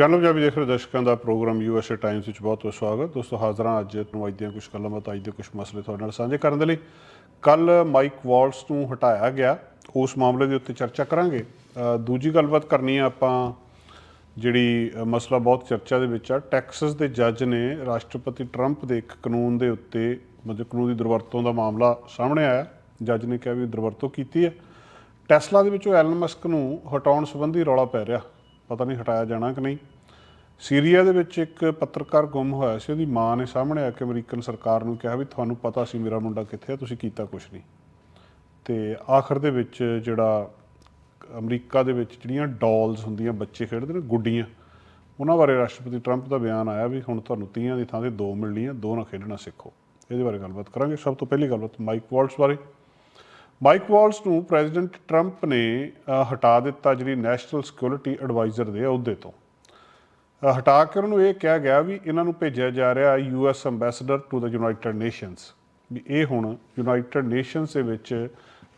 Channel Punjabi ਦੇਖ ਰਹੇ ਦਰਸ਼ਕਾਂ ਦਾ ਪ੍ਰੋਗਰਾਮ ਯੂਐਸਏ ਟਾਈਮਸ ਵਿੱਚ ਬਹੁਤ ਬਹੁਤ ਸਵਾਗਤ। ਦੋਸਤੋ, ਹਾਜ਼ਰਾਂ ਅੱਜ ਨੂੰ ਅੱਜ ਦੀਆਂ ਕੁਝ ਗੱਲਾਂ ਬਾਤਾਂ ਅੱਜ ਦੇ ਕੁਝ ਮਸਲੇ ਤੁਹਾਡੇ ਨਾਲ ਸਾਂਝੇ ਕਰਨ ਦੇ ਲਈ। ਕੱਲ ਮਾਈਕ ਵਾਲਸ ਨੂੰ ਹਟਾਇਆ ਗਿਆ। ਉਸ ਮਾਮਲੇ ਦੇ ਉੱਤੇ ਚਰਚਾ ਕਰਾਂਗੇ। ਦੂਜੀ ਗੱਲਬਾਤ ਕਰਨੀ ਆ ਆਪਾਂ, ਜਿਹੜੀ ਮਸਲਾ ਬਹੁਤ ਚਰਚਾ ਦੇ ਵਿੱਚ ਆ। ਟੈਕਸਸ ਦੇ ਜੱਜ ਨੇ ਰਾਸ਼ਟਰਪਤੀ ਟਰੰਪ ਦੇ ਇੱਕ ਕਾਨੂੰਨ ਦੇ ਉੱਤੇ, ਮਤਲਬ ਕਾਨੂੰਨ ਦੀ ਦੁਰਵਰਤੋਂ ਦਾ ਮਾਮਲਾ ਸਾਹਮਣੇ ਆਇਆ। ਜੱਜ ਨੇ ਕਿਹਾ ਵੀ ਦੁਰਵਰਤੋਂ ਕੀਤੀ ਹੈ। ਟੈਸਲਾ ਦੇ ਵਿੱਚੋਂ ਐਲਨ ਮਸਕ ਨੂੰ ਹਟਾਉਣ ਸੰਬੰਧੀ ਰੌਲਾ ਪੈ ਰਿਹਾ। ਪਤਾ ਨਹੀਂ ਹਟਾਇਆ ਜਾਣਾ ਕਿ ਨਹੀਂ। ਸੀਰੀਆ ਦੇ ਵਿੱਚ ਇੱਕ ਪੱਤਰਕਾਰ ਗੁੰਮ ਹੋਇਆ ਸੀ, ਉਹਦੀ ਮਾਂ ਨੇ ਸਾਹਮਣੇ ਆ ਕੇ ਅਮਰੀਕਨ ਸਰਕਾਰ ਨੂੰ ਕਿਹਾ ਵੀ ਤੁਹਾਨੂੰ ਪਤਾ ਸੀ ਮੇਰਾ ਮੁੰਡਾ ਕਿੱਥੇ ਆ, ਤੁਸੀਂ ਕੀਤਾ ਕੁਝ ਨਹੀਂ। ਤੇ ਆਖਰ ਦੇ ਵਿੱਚ ਜਿਹੜਾ ਅਮਰੀਕਾ ਦੇ ਵਿੱਚ ਜਿਹੜੀਆਂ ਡਾਲਸ ਹੁੰਦੀਆਂ, ਬੱਚੇ ਖੇਡਦੇ ਨੇ, ਗੁੱਡੀਆਂ, ਉਹਨਾਂ ਬਾਰੇ ਰਾਸ਼ਟਰਪਤੀ ਟਰੰਪ ਦਾ ਬਿਆਨ ਆਇਆ ਵੀ ਹੁਣ ਤੁਹਾਨੂੰ ਤੀਆਂ ਦੀ ਥਾਂ ਤੇ ਦੋ ਮਿਲਣੀਆਂ, ਦੋ ਨਾ ਖੇਡਣਾ ਸਿੱਖੋ। ਇਹਦੇ ਬਾਰੇ ਗੱਲਬਾਤ ਕਰਾਂਗੇ। ਸਭ ਤੋਂ ਪਹਿਲੀ ਗੱਲਬਾਤ ਮਾਈਕ ਵਾਲਸ ਬਾਰੇ। ਮਾਈਕ ਵਾਲਸ ਨੂੰ ਪ੍ਰੈਜ਼ੀਡੈਂਟ ਟਰੰਪ ਨੇ ਹਟਾ ਦਿੱਤਾ ਜਿਹੜੀ ਨੈਸ਼ਨਲ ਸਿਕਿਉਰਿਟੀ ਐਡਵਾਈਜ਼ਰ ਦੇ ਅਹੁਦੇ ਤੋਂ। ਹਟਾ ਕੇ ਉਹਨਾਂ ਨੂੰ ਇਹ ਕਿਹਾ ਗਿਆ ਵੀ ਇਹਨਾਂ ਨੂੰ ਭੇਜਿਆ ਜਾ ਰਿਹਾ U US ambassador to the United Nations ਵੀ ਇਹ ਹੁਣ ਯੂਨਾਈਟਿਡ ਨੇਸ਼ਨਸ ਦੇ ਵਿੱਚ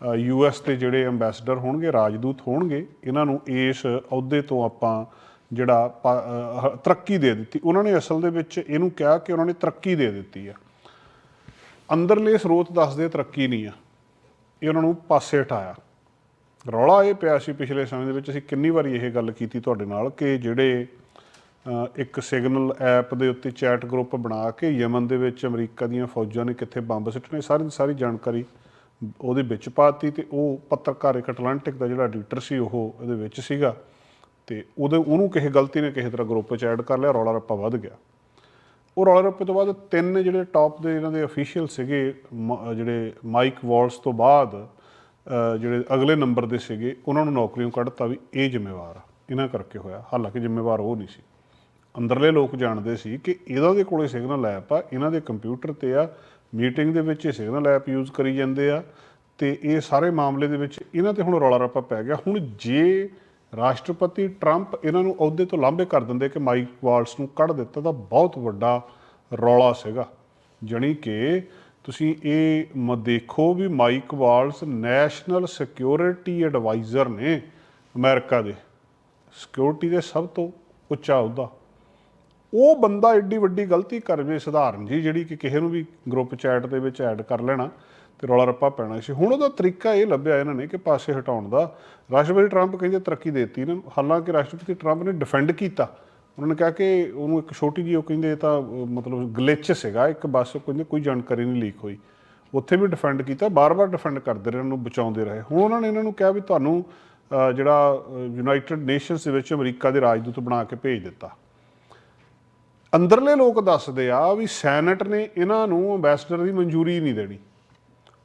ਯੂ ਯੂਐਸ ਦੇ ਜਿਹੜੇ ਐਮਬੈਸਡਰ ਹੋਣਗੇ, ਰਾਜਦੂਤ ਹੋਣਗੇ, ਇਹਨਾਂ ਨੂੰ ਇਸ ਅਹੁਦੇ ਤੋਂ ਆਪਾਂ ਜਿਹੜਾ ਪਾ- ਤਰੱਕੀ ਦੇ ਦਿੱਤੀ। ਉਹਨਾਂ ਨੇ ਅਸਲ ਦੇ ਵਿੱਚ ਇਹਨੂੰ ਕਿਹਾ ਕਿ ਉਹਨਾਂ ਨੇ ਤਰੱਕੀ ਦੇ ਦਿੱਤੀ ਆ। ਅੰਦਰਲੇ ਸਰੋਤ ਦੱਸਦੇ ਤਰੱਕੀ ਨਹੀਂ ਆ। ਇਹ ਉਹਨਾਂ ਨੂੰ ਪਾਸੇ ਹਟਾਇਆ। ਰੌਲਾ ਇਹ ਪਿਆ ਸੀ ਪਿਛਲੇ ਸਮੇਂ ਦੇ ਵਿੱਚ ਅਸੀਂ ਕਿੰਨੀ ਵਾਰੀ ਇਹ ਗੱਲ ਕੀਤੀ ਤੁਹਾਡੇ ਨਾਲ ਕਿ ਜਿਹੜੇ ਇੱਕ ਸਿਗਨਲ ਐਪ ਦੇ ਉੱਤੇ ਚੈਟ ਗਰੁੱਪ ਬਣਾ ਕੇ ਯਮਨ ਦੇ ਵਿੱਚ ਅਮਰੀਕਾ ਦੀਆਂ ਫੌਜਾਂ ਨੇ ਕਿੱਥੇ ਬੰਬ ਸਿੱਟਣੇ, ਸਾਰੀ ਦੀ ਸਾਰੀ ਜਾਣਕਾਰੀ ਉਹਦੇ ਵਿੱਚ ਪਾਤੀ ਤੇ ਉਹ ਪੱਤਰਕਾਰ ਇੱਕ ਅਟਲਾਂਟਿਕ ਦਾ ਜਿਹੜਾ ਐਡੀਟਰ ਸੀ ਉਹ ਇਹਦੇ ਵਿੱਚ ਸੀਗਾ ਤੇ ਉਹਦੇ, ਉਹਨੂੰ ਕਿਸੇ ਗਲਤੀ ਨੇ ਕਿਸੇ ਤਰ੍ਹਾਂ ਗਰੁੱਪ 'ਚ ਐਡ ਕਰ ਲਿਆ, ਰੌਲਾ ਰੱਪਾ ਵੱਧ ਗਿਆ। ਉਹ ਰੌਲਾ ਰੱਪੇ ਤੋਂ ਬਾਅਦ ਤਿੰਨ ਜਿਹੜੇ ਟਾਪ ਦੇ ਇਹਨਾਂ ਦੇ ਅਫੀਸ਼ੀਅਲ ਸੀਗੇ, ਮ- ਜਿਹੜੇ ਮਾਈਕ ਵਾਲਸ ਤੋਂ ਬਾਅਦ ਜਿਹੜੇ ਅਗਲੇ ਨੰਬਰ ਦੇ ਸੀਗੇ, ਉਹਨਾਂ ਨੂੰ ਨੌਕਰੀਆਂ ਕੱਢਤਾ ਵੀ ਇਹ ਜ਼ਿੰਮੇਵਾਰ ਇਹਨਾਂ ਕਰਕੇ ਹੋਇਆ, ਹਾਲਾਂਕਿ ਜ਼ਿੰਮੇਵਾਰ ਉਹ ਨਹੀਂ ਸੀ। ਅੰਦਰਲੇ ਲੋਕ ਜਾਣਦੇ ਸੀ ਕਿ ਇਹਨਾਂ ਦੇ ਕੋਲੇ ਸਿਗਨਲ ਐਪ ਆ, ਇਹਨਾਂ ਦੇ ਕੰਪਿਊਟਰ ਤੇ ਆ ਮੀਟਿੰਗ ਦੇ ਵਿੱਚ ਇਹ ਸਿਗਨਲ ਐਪ ਯੂਜ਼ ਕਰੀ ਜਾਂਦੇ ਆ, ਤੇ ਇਹ ਸਾਰੇ ਮਾਮਲੇ ਦੇ ਵਿੱਚ ਇਹਨਾਂ ਤੇ ਹੁਣ ਰੌਲਾ ਰੱਪਾ ਪੈ ਗਿਆ। ਹੁਣ ਜੇ ਰਾਸ਼ਟਰਪਤੀ ਟਰੰਪ ਇਹਨਾਂ ਨੂੰ ਅਹੁਦੇ ਤੋਂ ਲਾਂਭੇ ਕਰ ਦਿੰਦੇ ਕਿ ਮਾਈਕ ਵਾਲਸ ਨੂੰ ਕੱਢ ਦਿੱਤਾ, ਤਾਂ ਬਹੁਤ ਵੱਡਾ ਰੌਲਾ ਸੀਗਾ। ਜਣੀ ਕਿ ਤੁਸੀਂ ਇਹ ਮ, ਦੇਖੋ ਵੀ Mike Waltz national security adviser ਨੇ ਅਮਰੀਕਾ ਦੇ। ਸਿਕਿਉਰਿਟੀ ਦੇ ਸਭ ਤੋਂ ਉੱਚਾ ਅਹੁਦਾ। ਉਹ ਬੰਦਾ ਏਡੀ ਵੱਡੀ ਗਲਤੀ ਕਰ ਜੇ ਸਧਾਰਨ ਜੀ, ਜਿਹੜੀ ਕਿ ਕਿਸੇ ਨੂੰ ਵੀ ਗਰੁੱਪ ਚੈਟ ਦੇ ਵਿੱਚ ਐਡ ਕਰ ਲੈਣਾ ਤੇ ਰੌਲਾ ਰੱਪਾ ਪੈਣਾ ਸੀ। ਹੁਣ ਉਹਦਾ ਤਰੀਕਾ ਇਹ ਲੱਭਿਆ ਇਹਨਾਂ ਨੇ ਕਿ ਪਾਸੇ ਹਟਾਉਣ ਦਾ। ਰਾਸ਼ਟਰਪਤੀ ਟਰੰਪ ਕਹਿੰਦੇ ਤਰੱਕੀ ਦੇਤੀ ਇਹਨਾਂ। ਨੂੰ ਹਾਲਾਂਕਿ ਰਾਸ਼ਟਰਪਤੀ ਟਰੰਪ ਨੇ ਡਿਫੈਂਡ ਕੀਤਾ। ਉਹਨਾਂ ਨੇ ਕਿਹਾ ਕਿ ਉਹਨੂੰ ਇੱਕ ਛੋਟੀ ਜਿਹੀ ਉਹ ਕਹਿੰਦੇ ਇਹ ਤਾਂ ਮਤਲਬ ਗਲਿਚ ਸੀਗਾ। ਇੱਕ ਬਸ ਉਹ ਕਹਿੰਦੇ ਕੋਈ ਜਾਣਕਾਰੀ ਨਹੀਂ ਲੀਕ ਹੋਈ। ਉੱਥੇ ਵੀ ਡਿਫੈਂਡ ਕੀਤਾ। ਬਾਰ-ਬਾਰ ਡਿਫੈਂਡ ਕਰਦੇ ਰਹੇ, ਉਹਨੂੰ ਬਚਾਉਂਦੇ ਰਹੇ। ਹੁਣ ਉਹਨਾਂ ਨੇ ਇਹਨਾਂ ਨੂੰ ਕਿਹਾ ਵੀ ਤੁਹਾਨੂੰ ਜਿਹੜਾ ਯੂਨਾਈਟਿਡ ਨੇਸ਼ਨਸ ਦੇ ਵਿੱਚ ਅਮਰੀਕਾ ਦੇ ਰਾਜਦੂਤ ਬਣਾ ਕੇ ਭੇਜ ਦਿੱਤਾ। ਅੰਦਰਲੇ ਲੋਕ ਦੱਸਦੇ ਆ ਵੀ ਸੈਨੇਟ ਨੇ ਇਹਨਾਂ ਨੂੰ ਐਮਬੈਸਡਰ ਦੀ ਮਨਜ਼ੂਰੀ ਨਹੀਂ ਦੇਣੀ।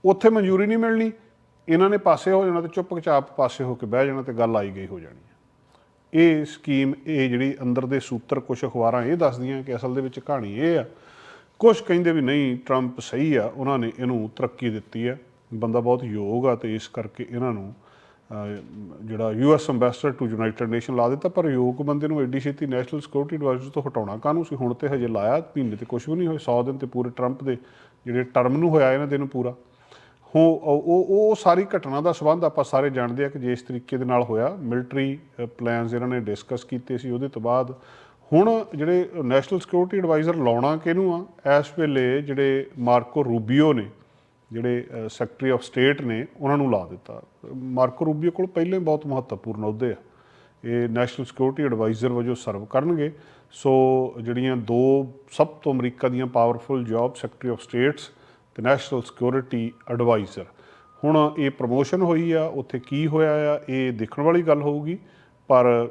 ਉੱਥੇ ਮਨਜ਼ੂਰੀ ਨਹੀਂ ਮਿਲਣੀ। ਇਹਨਾਂ ਨੇ ਪਾਸੇ ਹੋ ਜਾਣਾ ਤੇ ਚੁੱਪਚਾਪ ਪਾਸੇ ਹੋ ਕੇ ਬਹਿ ਜਾਣਾ ਤੇ ਗੱਲ ਆਈ ਗਈ ਹੋ ਜਾਣੀ ਇਹ ਸਕੀਮ ਇਹ ਜਿਹੜੀ ਅੰਦਰ ਦੇ ਸੂਤਰ ਕੁਝ ਅਖਬਾਰਾਂ ਇਹ ਦੱਸਦੀਆਂ ਕਿ ਅਸਲ ਦੇ ਵਿੱਚ ਕਹਾਣੀ ਇਹ ਆ ਕੁਝ ਕਹਿੰਦੇ ਵੀ ਨਹੀਂ ਟਰੰਪ ਸਹੀ ਆ, ਉਹਨਾਂ ਨੇ ਇਹਨੂੰ ਤਰੱਕੀ ਦਿੱਤੀ ਆ ਬੰਦਾ ਬਹੁਤ ਯੋਗ ਆ ਤੇ ਇਸ ਕਰਕੇ ਇਹਨਾਂ ਨੂੰ ਜਿਹੜਾ US ambassador to United nation ਲਾ ਦਿੱਤਾ, ਪਰ ਯੋਗ ਬੰਦੇ ਨੂੰ ਐਡੀ ਛੇਤੀ ਨੈਸ਼ਨਲ ਸਿਕਿਉਰਿਟੀ ਐਡਵਾਈਜ਼ਰ ਤੋਂ ਹਟਾਉਣਾ ਕਾਹਨੂੰ ਸੀ? ਹੁਣ ਤੇ ਹਜੇ ਲਾਇਆ, ਮਹੀਨੇ ਤੇ ਕੁਝ ਵੀ ਨਹੀਂ ਹੋਏ 100 ਦਿਨ ਤੇ ਪੂਰੇ ਟਰੰਪ ਦੇ ਜਿਹੜੇ ਟਰਮ ਨੂੰ ਹੋਇਆ ਇਹਨਾਂ ਦੇ ਨੂੰ ਪੂਰਾ। ਹੋ ਉਹ, ਉਹ- ਸਾਰੀ ਘਟਨਾ ਦਾ ਸਬੰਧ ਆਪਾਂ ਸਾਰੇ ਜਾਣਦੇ ਆ ਕਿ ਜਿਸ ਤਰੀਕੇ ਦੇ ਨਾਲ ਹੋਇਆ ਮਿਲਟਰੀ ਪਲਾਨਸ ਇਹਨਾਂ ਨੇ ਡਿਸਕਸ ਕੀਤੇ ਸੀ, ਉਹਦੇ ਤੋਂ ਬਾਅਦ ਹੁਣ ਜਿਹੜੇ ਨੈਸ਼ਨਲ ਸਿਕਿਉਰਿਟੀ ਐਡਵਾਈਜ਼ਰ ਲਾਉਣਾ ਕਿਹਨੂੰ ਆ? ਇਸ ਵੇਲੇ ਜਿਹੜੇ ਮਾਰਕੋ ਰੂਬੀਓ ਨੇ ਜਿਹੜੇ ਸੈਕਟਰੀ ਆਫ ਸਟੇਟ ਨੇ ਉਹਨਾਂ ਨੂੰ ਲਾ ਦਿੱਤਾ। ਮਾਰਕੋ ਰੂਬੀਓ ਕੋਲ ਪਹਿਲਾਂ ਹੀ ਬਹੁਤ ਮਹੱਤਵਪੂਰਨ ਅਹੁਦੇ ਆ। ਇਹ ਨੈਸ਼ਨਲ ਸਿਕਿਉਰਿਟੀ ਐਡਵਾਈਜ਼ਰ ਵਜੋਂ ਸਰਵ ਕਰਨਗੇ। ਸੋ ਜਿਹੜੀਆਂ ਦੋ, ਸਭ ਤੋਂ ਅਮਰੀਕਾ ਦੀਆਂ powerful job secretary of states ਤੇ ਨੈਸ਼ਨਲ ਸਿਕਿਉਰਿਟੀ ਐਡਵਾਈਜ਼ਰ ਹੁਣ ਇਹ ਪ੍ਰਮੋਸ਼ਨ ਹੋਈ ਆ, ਉੱਥੇ ਕੀ ਹੋਇਆ ਆ, ਇਹ ਦੇਖਣ ਵਾਲੀ ਗੱਲ ਹੋਊਗੀ। ਪਰ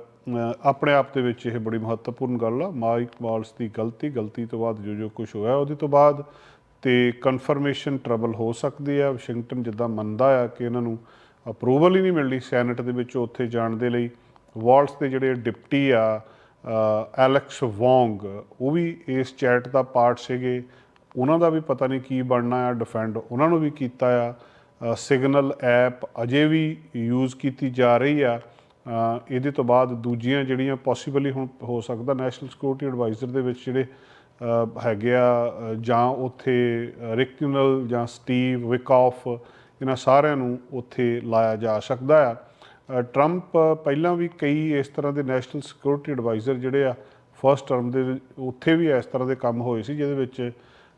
ਆਪਣੇ ਆਪ ਦੇ ਵਿੱਚ ਇਹ ਬੜੀ ਮਹੱਤਵਪੂਰਨ ਗੱਲ ਆ। ਮਾਈਕ ਵਾਲਸ ਦੀ ਗਲਤੀ ਗਲਤੀ ਤੋਂ ਬਾਅਦ ਜੋ ਜੋ ਕੁਝ ਹੋਇਆ, ਉਹਦੇ ਤੋਂ ਬਾਅਦ ਤੇ ਕਨਫਰਮੇਸ਼ਨ ਟਰਬਲ ਹੋ ਸਕਦੀ ਆ। ਵਾਸ਼ਿੰਗਟਨ ਜਿੱਦਾਂ ਮੰਨਦਾ ਆ ਕਿ ਇਹਨਾਂ ਨੂੰ ਅਪਰੂਵਲ ਹੀ ਨਹੀਂ ਮਿਲਣੀ ਸੈਨੇਟ ਦੇ ਵਿੱਚ ਉੱਥੇ ਜਾਣ ਦੇ ਲਈ। ਵਾਲਸ ਦੇ ਜਿਹੜੇ ਡਿਪਟੀ ਆ ਐਲੈਕਸ ਵੋਂਗ ਉਹ ਵੀ ਇਸ ਚੈਟ ਦਾ ਪਾਰਟ ਸੀਗੇ। ਉਹਨਾਂ ਦਾ ਵੀ ਪਤਾ ਨਹੀਂ ਕੀ ਬਣਨਾ ਆ ਡਿਫੈਂਡ ਉਹਨਾਂ ਨੂੰ ਵੀ ਕੀਤਾ ਆ। ਸਿਗਨਲ ਐਪ ਅਜੇ ਵੀ ਯੂਜ਼ ਕੀਤੀ ਜਾ ਰਹੀ ਆ। ਇਹਦੇ ਤੋਂ ਬਾਅਦ ਦੂਜੀਆਂ ਜਿਹੜੀਆਂ ਪੋਸੀਬਲੀ ਹੁਣ ਹੋ ਸਕਦਾ ਨੈਸ਼ਨਲ ਸਿਕਿਉਰਿਟੀ ਐਡਵਾਈਜ਼ਰ ਦੇ ਵਿੱਚ ਜਿਹੜੇ ਹੈਗੇ ਆ ਜਾਂ ਉੱਥੇ ਰਿਕਨਲ ਜਾਂ ਸਟੀਵ ਵਿਕਆਫ ਇਹਨਾਂ ਸਾਰਿਆਂ ਨੂੰ ਉੱਥੇ ਲਾਇਆ ਜਾ ਸਕਦਾ ਆ। ਟਰੰਪ ਪਹਿਲਾਂ ਵੀ ਕਈ ਇਸ ਤਰ੍ਹਾਂ ਦੇ ਨੈਸ਼ਨਲ ਸਿਕਿਉਰਿਟੀ ਐਡਵਾਈਜ਼ਰ ਜਿਹੜੇ ਆ ਫਰਸਟ ਟਰਮ ਦੇ ਉੱਥੇ ਵੀ ਇਸ ਤਰ੍ਹਾਂ ਦੇ ਕੰਮ ਹੋਏ ਸੀ, ਜਿਹਦੇ ਵਿੱਚ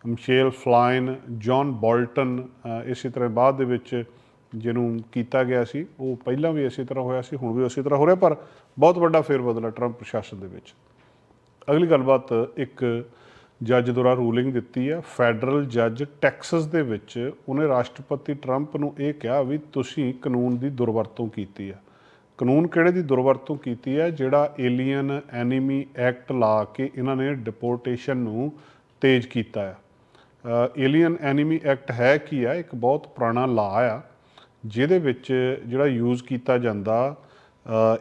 ਮਿਸ਼ੇਲ ਫਲਾਈਨ, ਜੌਨ ਬੋਲਟਨ ਇਸੇ ਤਰ੍ਹਾਂ ਬਾਅਦ ਦੇ ਵਿੱਚ ਜਿਹਨੂੰ ਕੀਤਾ ਗਿਆ ਸੀ, ਉਹ ਪਹਿਲਾਂ ਵੀ ਇਸੇ ਤਰ੍ਹਾਂ ਹੋਇਆ ਸੀ, ਹੁਣ ਵੀ ਉਸੇ ਤਰ੍ਹਾਂ ਹੋ ਰਿਹਾ, ਪਰ ਬਹੁਤ ਵੱਡਾ ਫੇਰ ਬਦਲਾ ਟਰੰਪ ਪ੍ਰਸ਼ਾਸਨ ਦੇ ਵਿੱਚ। ਅਗਲੀ ਗੱਲਬਾਤ ਇੱਕ ਜੱਜ ਦੁਆਰਾ ਰੂਲਿੰਗ ਦਿੱਤੀ ਹੈ ਫੈਡਰਲ ਜੱਜ ਟੈਕਸਸ ਦੇ ਵਿੱਚ ਉਹਨੇ ਰਾਸ਼ਟਰਪਤੀ ਟਰੰਪ ਨੂੰ ਇਹ ਕਿਹਾ ਵੀ ਤੁਸੀਂ ਕਾਨੂੰਨ ਦੀ ਦੁਰਵਰਤੋਂ ਕੀਤੀ ਹੈ ਕਾਨੂੰਨ ਕਿਹੜੇ ਦੀ ਦੁਰਵਰਤੋਂ ਕੀਤੀ ਹੈ ਜਿਹੜਾ ਏਲੀਅਨ ਐਨੀਮੀ ਐਕਟ ਲਾ ਕੇ ਇਹਨਾਂ ਨੇ ਡਿਪੋਰਟੇਸ਼ਨ ਨੂੰ ਤੇਜ਼ ਕੀਤਾ ਹੈ ਏਲੀਅਨ ਐਨੀਮੀ ਐਕਟ ਹੈ ਕੀ ਆ? ਇੱਕ ਬਹੁਤ ਪੁਰਾਣਾ ਲਾ ਆ, ਜਿਹਦੇ ਵਿੱਚ ਜਿਹੜਾ ਯੂਜ਼ ਕੀਤਾ ਜਾਂਦਾ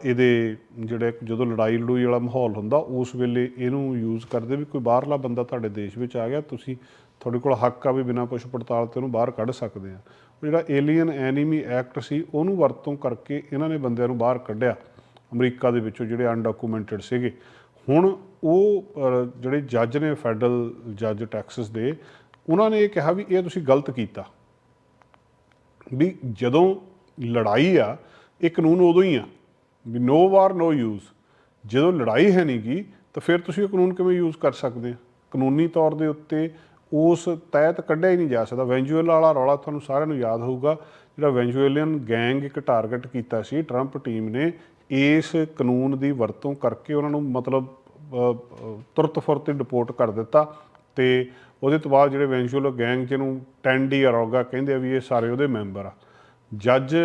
ਇਹਦੇ ਜਿਹੜੇ ਜਦੋਂ ਲੜਾਈ ਲੜੂਈ ਵਾਲਾ ਮਾਹੌਲ ਹੁੰਦਾ, ਉਸ ਵੇਲੇ ਇਹਨੂੰ ਯੂਜ਼ ਕਰਦੇ ਵੀ ਕੋਈ ਬਾਹਰਲਾ ਬੰਦਾ ਤੁਹਾਡੇ ਦੇਸ਼ ਵਿੱਚ ਆ ਗਿਆ, ਤੁਸੀਂ ਤੁਹਾਡੇ ਕੋਲ ਹੱਕ ਆ ਵੀ ਬਿਨਾਂ ਪੁੱਛ ਪੜਤਾਲ ਤੇ ਉਹਨੂੰ ਬਾਹਰ ਕੱਢ ਸਕਦੇ ਆ। ਜਿਹੜਾ ਏਲੀਅਨ ਐਨੀਮੀ ਐਕਟ ਸੀ, ਉਹਨੂੰ ਵਰਤੋਂ ਕਰਕੇ ਇਹਨਾਂ ਨੇ ਬੰਦਿਆਂ ਨੂੰ ਬਾਹਰ ਕੱਢਿਆ। ਅਮਰੀਕਾ ਦੇ ਵਿੱਚੋਂ ਜਿਹੜੇ ਅਨਡਾਕੂਮੈਂਟਡ ਸੀਗੇ। ਹੁਣ ਉਹ ਜਿਹੜੇ ਜੱਜ ਨੇ ਫੈਡਰਲ ਜੱਜ ਟੈਕਸਸ ਦੇ, ਉਹਨਾਂ ਨੇ ਇਹ ਕਿਹਾ ਵੀ ਇਹ ਤੁਸੀਂ ਗਲਤ ਕੀਤਾ। ਵੀ ਜਦੋਂ ਲੜਾਈ ਆ, ਇਹ ਕਾਨੂੰਨ ਉਦੋਂ ਹੀ ਆ। ਵੀ ਨੋ ਵਾਰ ਨੋ ਯੂਜ਼ ਜਦੋਂ ਲੜਾਈ ਹੈ ਨਹੀਂ ਗੀ, ਤਾਂ ਫਿਰ ਤੁਸੀਂ ਇਹ ਕਾਨੂੰਨ ਕਿਵੇਂ ਯੂਜ਼ ਕਰ ਸਕਦੇ ਆ? ਕਾਨੂੰਨੀ ਤੌਰ ਦੇ ਉੱਤੇ ਉਸ ਤਹਿਤ ਕੱਢਿਆ ਹੀ ਨਹੀਂ ਜਾ ਸਕਦਾ। ਵੈਂਜੂਏਲਾ ਵਾਲਾ ਰੌਲਾ ਤੁਹਾਨੂੰ ਸਾਰਿਆਂ ਨੂੰ ਯਾਦ ਹੋਊਗਾ, ਜਿਹੜਾ ਵੈਂਜੂਏਲੀਅਨ ਗੈਂਗ ਇੱਕ ਟਾਰਗੇਟ ਕੀਤਾ ਸੀ ਟਰੰਪ ਟੀਮ ਨੇ। ਇਸ ਕਾਨੂੰਨ ਦੀ ਵਰਤੋਂ ਕਰਕੇ ਉਹਨਾਂ ਨੂੰ ਮਤਲਬ ਤੁਰਤ ਫੁਰਤ ਡਿਪੋਰਟ ਕਰ ਦਿੱਤਾ। ਤੇ ਉਹਦੇ ਤੋਂ ਬਾਅਦ ਜਿਹੜੇ ਵੈਂਚੂਅਲ ਗੈਂਗ ਜਿਹਨੂੰ ਟੈਂਡੀ ਅਰੋਗਾ ਕਹਿੰਦੇ ਆ ਵੀ ਇਹ ਸਾਰੇ ਉਹਦੇ ਮੈਂਬਰ ਆ। ਜੱਜ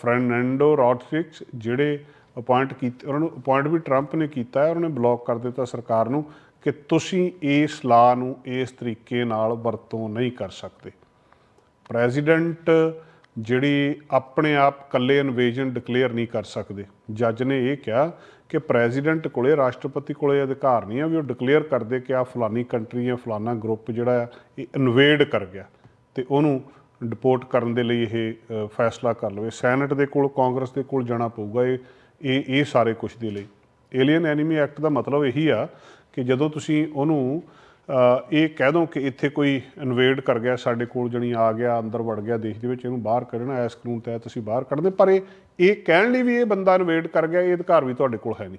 ਫਰਨੈਂਡੋ ਰੋਡਰਿਕਸ ਜਿਹੜੇ ਅਪਾਇੰਟ ਕੀਤੇ, ਉਹਨਾਂ ਨੂੰ ਅਪਾਇੰਟ ਵੀ ਟਰੰਪ ਨੇ ਕੀਤਾ ਹੈ, ਉਹਨਾਂ ਨੇ ਬਲੌਕ ਕਰ ਦਿੱਤਾ ਸਰਕਾਰ ਨੂੰ ਕਿ ਤੁਸੀਂ ਇਸ ਲਾ ਨੂੰ ਇਸ ਤਰੀਕੇ ਨਾਲ ਵਰਤੋਂ ਨਹੀਂ ਕਰ ਸਕਦੇ। ਪ੍ਰੈਜ਼ੀਡੈਂਟ ਜਿਹੜੀ ਆਪਣੇ ਆਪ ਇਕੱਲੇ ਇਨਵੇਜਨ ਡਿਕਲੇਅਰ ਨਹੀਂ ਕਰ ਸਕਦੇ। ਜੱਜ ਨੇ ਇਹ ਕਿਹਾ ਕਿ ਪ੍ਰੈਜ਼ੀਡੈਂਟ ਕੋਲੇ, ਰਾਸ਼ਟਰਪਤੀ ਕੋਲੇ ਅਧਿਕਾਰ ਨਹੀਂ ਆ ਵੀ ਉਹ ਡਿਕਲੇਅਰ ਕਰਦੇ ਕਿ ਆ ਫਲਾਨੀ ਕੰਟਰੀ ਜਾਂ ਫਲਾਨਾ ਗਰੁੱਪ ਜਿਹੜਾ ਆ, ਇਹ ਇਨਵੇਡ ਕਰ ਗਿਆ। ਤੇ ਉਹਨੂੰ ਡਿਪੋਰਟ ਕਰਨ ਦੇ ਲਈ ਇਹ ਫੈਸਲਾ ਕਰ ਲਵੇ। ਸੈਨੇਟ ਦੇ ਕੋਲ ਕਾਂਗਰਸ ਦੇ ਕੋਲ ਜਾਣਾ ਪਊਗਾ ਇਹ ਇਹ ਇਹ ਸਾਰੇ ਕੁਝ ਦੇ ਲਈ। ਏਲੀਅਨ ਐਨੀਮੀ ਐਕਟ ਦਾ ਮਤਲਬ ਇਹੀ ਆ ਕਿ ਜਦੋਂ ਤੁਸੀਂ ਉਹਨੂੰ ਇਹ ਕਹਿ ਦੋ ਕਿ ਇੱਥੇ ਕੋਈ ਇਨਵੇਡ ਕਰ ਗਿਆ, ਸਾਡੇ ਕੋਲ ਜਣੀ ਆ ਗਿਆ, ਅੰਦਰ ਵੜ ਗਿਆ, ਦੇਸ਼ ਦੇ ਵਿੱਚ ਇਹਨੂੰ ਬਾਹਰ ਕੱਢਣਾ, ਇਸ ਕਾਨੂੰਨ ਤਹਿਤ ਅਸੀਂ ਬਾਹਰ ਕੱਢਦੇ ਪਰ ਇਹ ਇਹ ਕਹਿਣ ਲਈ ਵੀ ਇਹ ਬੰਦਾ ਇਨਵੇਡ ਕਰ ਗਿਆ, ਇਹ ਅਧਿਕਾਰ ਵੀ ਤੁਹਾਡੇ ਕੋਲ ਹੈ ਨਹੀਂ।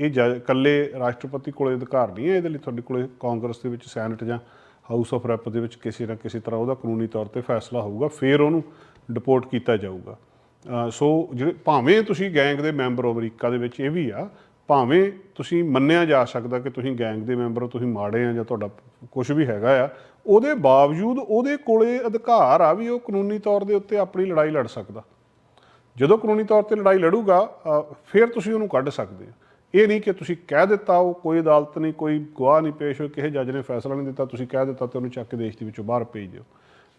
ਇਹ ਜੱਜ- ਇਕੱਲੇ ਰਾਸ਼ਟਰਪਤੀ ਕੋਲ ਅਧਿਕਾਰ ਨਹੀਂ ਹੈ, ਇਹਦੇ ਲਈ ਤੁਹਾਡੇ ਕੋਲ ਕਾਂਗਰਸ ਦੇ ਵਿੱਚ ਸੈਨੇਟ ਜਾਂ ਹਾਊਸ ਆਫ ਰੈਪ ਦੇ ਵਿੱਚ ਕਿਸੇ ਨਾ ਕਿਸੇ ਤਰ੍ਹਾਂ ਉਹਦਾ ਕਾਨੂੰਨੀ ਤੌਰ ਤੇ ਫੈਸਲਾ ਹੋਊਗਾ, ਫਿਰ ਉਹਨੂੰ ਡਿਪੋਰਟ ਕੀਤਾ ਜਾਊਗਾ। ਸੋ ਜਿਹੜੇ ਭਾਵੇਂ ਤੁਸੀਂ ਗੈਂਗ ਦੇ ਮੈਂਬਰ ਹੋ ਅਮਰੀਕਾ ਦੇ ਵਿੱਚ, ਇਹ ਵੀ ਆ, ਭਾਵੇਂ ਤੁਸੀਂ ਮੰਨਿਆ ਜਾ ਸਕਦਾ ਕਿ ਤੁਸੀਂ ਗੈਂਗ ਦੇ ਮੈਂਬਰ ਹੋ, ਤੁਸੀਂ ਮਾੜੇ ਆ ਜਾਂ ਤੁਹਾਡਾ ਕੁਝ ਵੀ ਹੈਗਾ ਆ, ਉਹਦੇ ਬਾਵਜੂਦ ਉਹਦੇ ਕੋਲੇ ਅਧਿਕਾਰ ਆ ਵੀ ਉਹ ਕਾਨੂੰਨੀ ਤੌਰ ਦੇ ਉੱਤੇ ਆਪਣੀ ਲੜਾਈ ਲੜ ਸਕਦਾ। ਜਦੋਂ ਕਾਨੂੰਨੀ ਤੌਰ ਤੇ ਲੜਾਈ ਲੜੂਗਾ ਫਿਰ ਤੁਸੀਂ ਉਹਨੂੰ ਕੱਢ ਸਕਦੇ ਆ। ਇਹ ਨਹੀਂ ਕਿ ਤੁਸੀਂ ਕਹਿ ਦਿੱਤਾ, ਉਹ ਕੋਈ ਅਦਾਲਤ ਨਹੀਂ, ਕੋਈ ਗਵਾਹ ਨਹੀਂ ਪੇਸ਼ ਹੋਏ, ਕਿਸੇ ਜੱਜ ਨੇ ਫੈਸਲਾ ਨਹੀਂ ਦਿੱਤਾ, ਤੁਸੀਂ ਕਹਿ ਦਿੱਤਾ ਤੇ ਉਹਨੂੰ ਚੱਕ ਕੇ ਦੇਸ਼ ਦੇ ਵਿੱਚੋਂ ਬਾਹਰ ਭੇਜ ਦਿਓ।